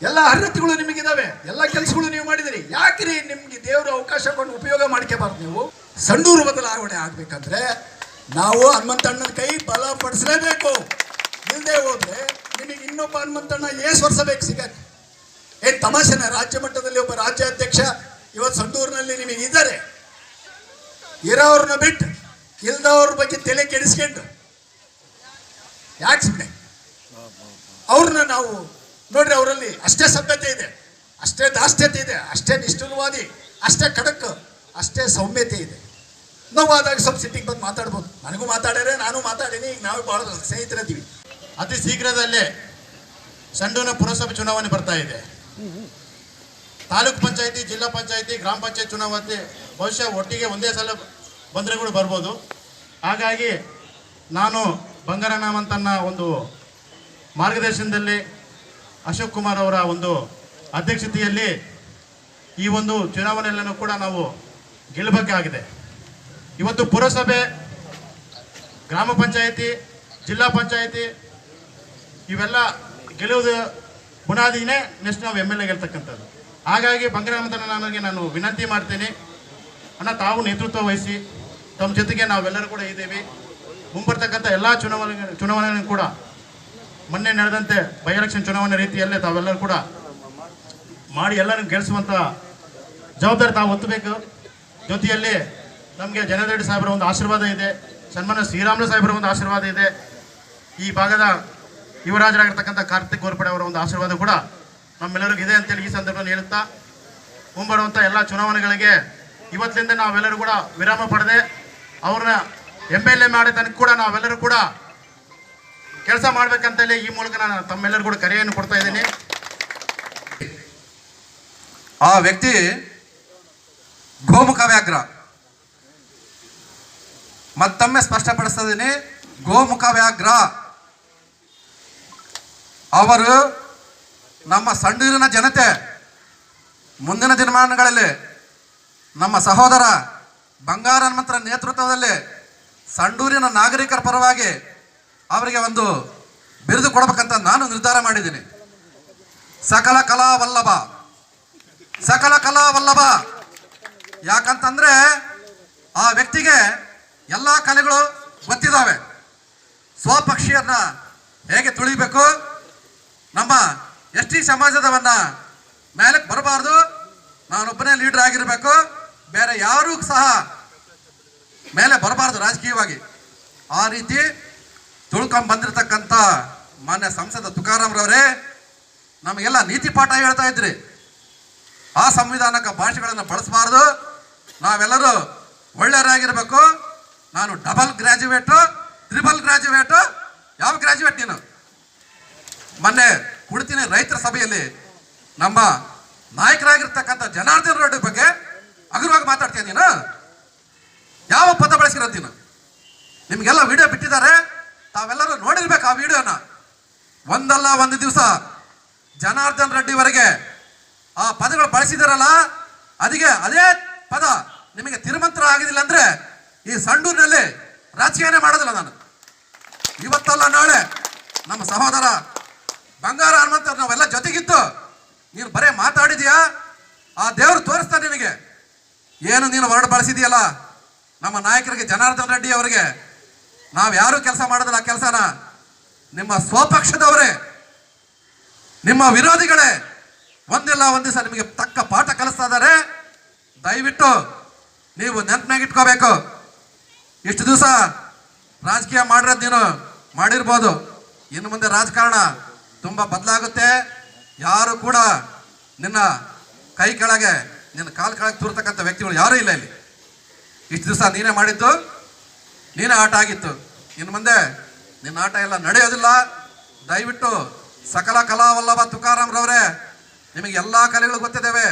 ಎಲ್ಲ ಅರ್ಹತೆಗಳು ನಿಮಗಿದಾವೆ. ಎಲ್ಲ ಕೆಲಸಗಳು ನೀವು ಮಾಡಿದಿರಿ. ಯಾಕ್ರಿ ನಿಮ್ಗೆ ದೇವರು ಅವಕಾಶ ಕೊಂಡು ಉಪಯೋಗ ಮಾಡ್ಕೋಬಾರ್ದು ನೀವು? ಸಂಡೂರು ಬದಲಾವಣೆ ಆಗ್ಬೇಕಂದ್ರೆ ನಾವು ಹನುಮಂತಣ್ಣನ ಕೈ ಬಲಪಡಿಸಲೇಬೇಕು. ಇಲ್ಲದೆ ಹೋದ್ರೆ ನಿಮಗೆ ಇನ್ನೊಬ್ಬ ಹನುಮಂತಣ್ಣ ಏ ವರ್ಷ ಬೇಕು ಸಿಗಕ್ಕೆ ಏನ್ ತಮಾಷೆನ? ರಾಜ್ಯ ಮಟ್ಟದಲ್ಲಿ ಒಬ್ಬ ರಾಜ್ಯಾಧ್ಯಕ್ಷ ಇವತ್ತು ಸಂಡೂರಿನಲ್ಲಿ ನಿಮಗೆ ಇದ್ದಾರೆ. ಇರೋವ್ರನ್ನ ಬಿಟ್ಟು ಇಲ್ದವ್ರ ಬಗ್ಗೆ ತಲೆ ಕೆಡಿಸ್ಕೊಂಡು. ಯಾಕೆ ಸುಮ್ಮನೆ ಅವ್ರನ್ನ ನಾವು ನೋಡ್ರಿ, ಅವರಲ್ಲಿ ಅಷ್ಟೇ ಸಭ್ಯತೆ ಇದೆ, ಅಷ್ಟೇ ದಾಷ್ಟ್ಯತೆ ಇದೆ, ಅಷ್ಟೇ ನಿಷ್ಠುರವಾದಿ, ಅಷ್ಟೇ ಖಡಕ್. ಅಷ್ಟೇ ಸೌಮ್ಯತೆ ಇದೆ. ನೋವಾದಾಗ ಸ್ವಲ್ಪ ಸಿಟ್ಟಿಗೆ ಬಂದು ಮಾತಾಡ್ಬೋದು. ನನಗೂ ಮಾತಾಡ್ಯಾರೆ ನಾನು ಮಾತಾಡೀನಿ, ಈಗ ನಾವು ಭಾಳ ಸ್ನೇಹಿತರಿದ್ದೀವಿ. ಅತಿ ಶೀಘ್ರದಲ್ಲೇ ಸಂಡೂನ ಪುರಸಭೆ ಚುನಾವಣೆ ಬರ್ತಾ ಇದೆ. ತಾಲೂಕು ಪಂಚಾಯತಿ, ಜಿಲ್ಲಾ ಪಂಚಾಯತಿ, ಗ್ರಾಮ ಪಂಚಾಯತ್ ಚುನಾವಣೆ, ಬಹುಶಃ ಒಟ್ಟಿಗೆ ಒಂದೇ ಸಲ ಬಂದರೆಗಳು ಬರ್ಬೋದು. ಹಾಗಾಗಿ ನಾನು ಬಂಗಾರನಾಮಂತನ್ನ ಒಂದು ಮಾರ್ಗದರ್ಶನದಲ್ಲಿ ಅಶೋಕ್ ಕುಮಾರ್ ಅವರ ಒಂದು ಅಧ್ಯಕ್ಷತೆಯಲ್ಲಿ ಈ ಒಂದು ಚುನಾವಣೆಯಲ್ಲೂ ಕೂಡ ನಾವು ಗೆಲ್ಲಬೇಕಾಗಿದೆ. ಇವತ್ತು ಪುರಸಭೆ, ಗ್ರಾಮ ಪಂಚಾಯಿತಿ, ಜಿಲ್ಲಾ ಪಂಚಾಯಿತಿ, ಇವೆಲ್ಲ ಗೆಲ್ಲುವುದು ಬುನಾದಿನೇ ನೆಕ್ಸ್ಟ್ ನಾವು ಎಂ ಎಲ್ ಎ ಗೆಲ್ತಕ್ಕಂಥದ್ದು. ಹಾಗಾಗಿ ಬಂಗಾರಮತನ ನನಗೆ ನಾನು ವಿನಂತಿ ಮಾಡ್ತೀನಿ. ಅಣ್ಣ, ತಾವು ನೇತೃತ್ವ ವಹಿಸಿ, ತಮ್ಮ ಜೊತೆಗೆ ನಾವೆಲ್ಲರೂ ಕೂಡ ಇದ್ದೀವಿ. ಮುಂಬರ್ತಕ್ಕಂಥ ಎಲ್ಲ ಚುನಾವಣೆ ಚುನಾವಣೆಗಳನ್ನು ಕೂಡ ಮೊನ್ನೆ ನಡೆದಂತೆ ಬೈ ಎಲೆಕ್ಷನ್ ಚುನಾವಣೆ ರೀತಿಯಲ್ಲೇ ತಾವೆಲ್ಲರೂ ಕೂಡ ಮಾಡಿ ಎಲ್ಲರನ್ನು ಗೆಲ್ಲಿಸುವಂಥ ಜವಾಬ್ದಾರಿ ತಾವು ಹೊತ್ತಬೇಕು. ಜೊತೆಯಲ್ಲಿ ನಮಗೆ ಜನರೆಡ್ಡಿ ಸಾಹೇಬರ ಒಂದು ಆಶೀರ್ವಾದ ಇದೆ ಸನ್ಮಾನ ಶ್ರೀರಾಮುಲು ಸಾಹೇಬರ ಒಂದು ಆಶೀರ್ವಾದ ಇದೆ. ಈ ಭಾಗದ ಯುವರಾಜರಾಗಿರ್ತಕ್ಕಂಥ ಕಾರ್ತಿಕ್ ಗೋರ್ಪಡೆ ಅವರ ಒಂದು ಆಶೀರ್ವಾದ ಕೂಡ ನಮ್ಮೆಲ್ಲರಿಗೂ ಇದೆ ಅಂತೇಳಿ ಈ ಸಂದರ್ಭದಲ್ಲಿ ಹೇಳುತ್ತಾ, ಮುಂಬರುವಂಥ ಎಲ್ಲ ಚುನಾವಣೆಗಳಿಗೆ ಇವತ್ತಿನಿಂದ ನಾವೆಲ್ಲರೂ ಕೂಡ ವಿರಾಮ ಪಡೆದೆ ಅವ್ರನ್ನ ಎಂ ಎಲ್ ಎ ಮಾಡಿ ತನಕ ಕೂಡ ನಾವೆಲ್ಲರೂ ಕೂಡ ಕೆಲಸ ಮಾಡ್ಬೇಕಂತೇಳಿ ಈ ಮೂಲಕ ನಾನು ತಮ್ಮೆಲ್ಲರೂ ಕೂಡ ಕರೆಯನ್ನು ಕೊಡ್ತಾ ಇದ್ದೀನಿ. ಆ ವ್ಯಕ್ತಿ ಗೋಮುಖ ವ್ಯಾಘ್ರ ಮತ್ತೊಮ್ಮೆ ಸ್ಪಷ್ಟಪಡಿಸ್ತಿದ್ದೀನಿ ಗೋಮುಖ ವ್ಯಾಘ್ರ ಅವರು ನಮ್ಮ ಸಂಡೂರಿನ ಜನತೆ. ಮುಂದಿನ ದಿನಮಾನಗಳಲ್ಲಿ ನಮ್ಮ ಸಹೋದರ ಬಂಗಾರ ನೇತೃತ್ವದಲ್ಲಿ ಸಂಡೂರಿನ ನಾಗರಿಕರ ಪರವಾಗಿ ಅವರಿಗೆ ಒಂದು ಬಿರುದು ಕೊಡಬೇಕಂತ ನಾನು ನಿರ್ಧಾರ ಮಾಡಿದ್ದೀನಿ. ಸಕಲ ಕಲಾ ವಲ್ಲಭ, ಸಕಲ ಕಲಾ ವಲ್ಲಭ. ಯಾಕಂತಂದ್ರೆ ಆ ವ್ಯಕ್ತಿಗೆ ಎಲ್ಲ ಕಲೆಗಳು ಗೊತ್ತಿದ್ದಾವೆ. ಸ್ವಪಕ್ಷಿಯನ್ನ ಹೇಗೆ ತುಳಿಬೇಕು? ನಮ್ಮ ಎಸ್ ಟಿ ಸಮಾಜದವನ್ನ ಮೇಲಕ್ಕೆ ಬರಬಾರ್ದು. ನಾನೊಬ್ಬನೇ ಲೀಡರ್ ಆಗಿರಬೇಕು. ಬೇರೆ ಯಾರೂ ಸಹ ಮೇಲೆ ಬರಬಾರ್ದು ರಾಜಕೀಯವಾಗಿ. ಆ ರೀತಿ ತುಳ್ಕೊಂಡು ಬಂದಿರತಕ್ಕಂಥ ಮಾನ್ಯ ಸಂಸದ ತುಕಾರಾಮ್ರವರೇ ನಮಗೆಲ್ಲ ನೀತಿ ಪಾಠ ಹೇಳ್ತಾ ಇದ್ರಿ. ಆ ಸಂವಿಧಾನಕ ಭಾಷೆಗಳನ್ನು ಬಳಸಬಾರ್ದು. ನಾವೆಲ್ಲರೂ ಒಳ್ಳೆಯರಾಗಿರ್ಬೇಕು. ನಾನು ಡಬಲ್ ಗ್ರಾಜ್ಯುವೇಟು ತ್ರಿಬಲ್ ಗ್ರಾಜ್ಯುವೇಟು ಯಾವ ಗ್ರಾಜ್ಯುವೇಟ್ ನೀನು? ಮೊನ್ನೆ ಕುಡ್ತೀನಿ ರೈತರ ಸಭೆಯಲ್ಲಿ ನಮ್ಮ ನಾಯಕರಾಗಿರ್ತಕ್ಕಂಥ ಜನಾರ್ದನ್ ರೆಡ್ಡಿ ಬಗ್ಗೆ ಹಗುರವಾಗಿ ಮಾತಾಡ್ತೀಯ ನೀನು? ಯಾವ ಪದ ಬಳಸಿರೋದು ನೀನು? ನಿಮಗೆಲ್ಲ ವಿಡಿಯೋ ಬಿಟ್ಟಿದ್ದಾರೆ. ತಾವೆಲ್ಲರೂ ನೋಡಿರ್ಬೇಕು ಆ ವಿಡಿಯೋನ. ಒಂದಲ್ಲ ಒಂದು ದಿವಸ ಜನಾರ್ದನ್ ರೆಡ್ಡಿವರೆಗೆ ಆ ಪದಗಳು ಬಳಸಿದಾರಲ್ಲ, ಅದಕ್ಕೆ ಅದೇ ಪದ ನಿಮಗೆ ತಿರುಮಂತ್ರ ಆಗಿದಿಲ್ಲ ಅಂದ್ರೆ ಈ ಸಂಡೂರಿನಲ್ಲಿ ರಾಜಕೀಯನೇ ಮಾಡೋದಿಲ್ಲ ನಾನು. ಇವತ್ತಲ್ಲ ನಾಳೆ ನಮ್ಮ ಸಹೋದರ ಬಂಗಾರ ಹನುಮಂತ ನಾವೆಲ್ಲ ಜೊತೆಗಿತ್ತು ನೀನು ಬರೇ ಮಾತಾಡಿದ್ಯಾ? ಆ ದೇವರು ತೋರಿಸ್ತಾನೆ ನಿನಗೆ. ಏನು ನೀನು ವರ್ಡ್ ಬಳಸಿದೆಯಲ್ಲ? ನಮ್ಮ ನಾಯಕರಿಗೆ ಜನಾರ್ದನ್ ರೆಡ್ಡಿ ಅವರಿಗೆ. ನಾವು ಯಾರು ಕೆಲಸ ಮಾಡೋದಿಲ್ಲ ಆ ಕೆಲಸನ? ನಿಮ್ಮ ಸ್ವಪಕ್ಷದವರೇ. ನಿಮ್ಮ ವಿರೋಧಿಗಳೇ. ಒಂದಿಲ್ಲ ಒಂದಿವಸ ದಿವಸ ನಿಮಗೆ ತಕ್ಕ ಪಾಠ ಕಲಿಸ್ತಾ ಇದ್ದಾರೆ. ದಯವಿಟ್ಟು ನೀವು ನೆನಪಿನಾಗ ಇಟ್ಕೋಬೇಕು ಇಷ್ಟು ದಿವಸ ರಾಜಕೀಯ ಮಾಡಿರೋದು ನೀನು ಮಾಡಿರ್ಬೋದು. ಇನ್ನು ಮುಂದೆ ರಾಜಕಾರಣ ತುಂಬ ಬದಲಾಗುತ್ತೆ. ಯಾರು ಕೂಡ ನಿನ್ನ ಕೈ ಕೆಳಗೆ, ನಿನ್ನ ಕಾಲು ಕೆಳಗೆ ತೂರ್ತಕ್ಕಂಥ ವ್ಯಕ್ತಿಗಳು ಯಾರೂ ಇಲ್ಲ ಇಲ್ಲಿ. ಇಷ್ಟು ದಿವಸ ನೀನೇ ಮಾಡಿದ್ದು, ನೀನೇ ಆಟ ಆಗಿತ್ತು. ಇನ್ನು ಮುಂದೆ ನಿನ್ನ ಆಟ ಎಲ್ಲ ನಡೆಯೋದಿಲ್ಲ. ದಯವಿಟ್ಟು ಸಕಲ ಕಲಾವಲ್ಲಭ ತುಕಾರಾಮ್ರವರೇ, ನಿಮಗೆ ಎಲ್ಲ ಕಲೆಗಳು ಗೊತ್ತಿದ್ದಾವೆ.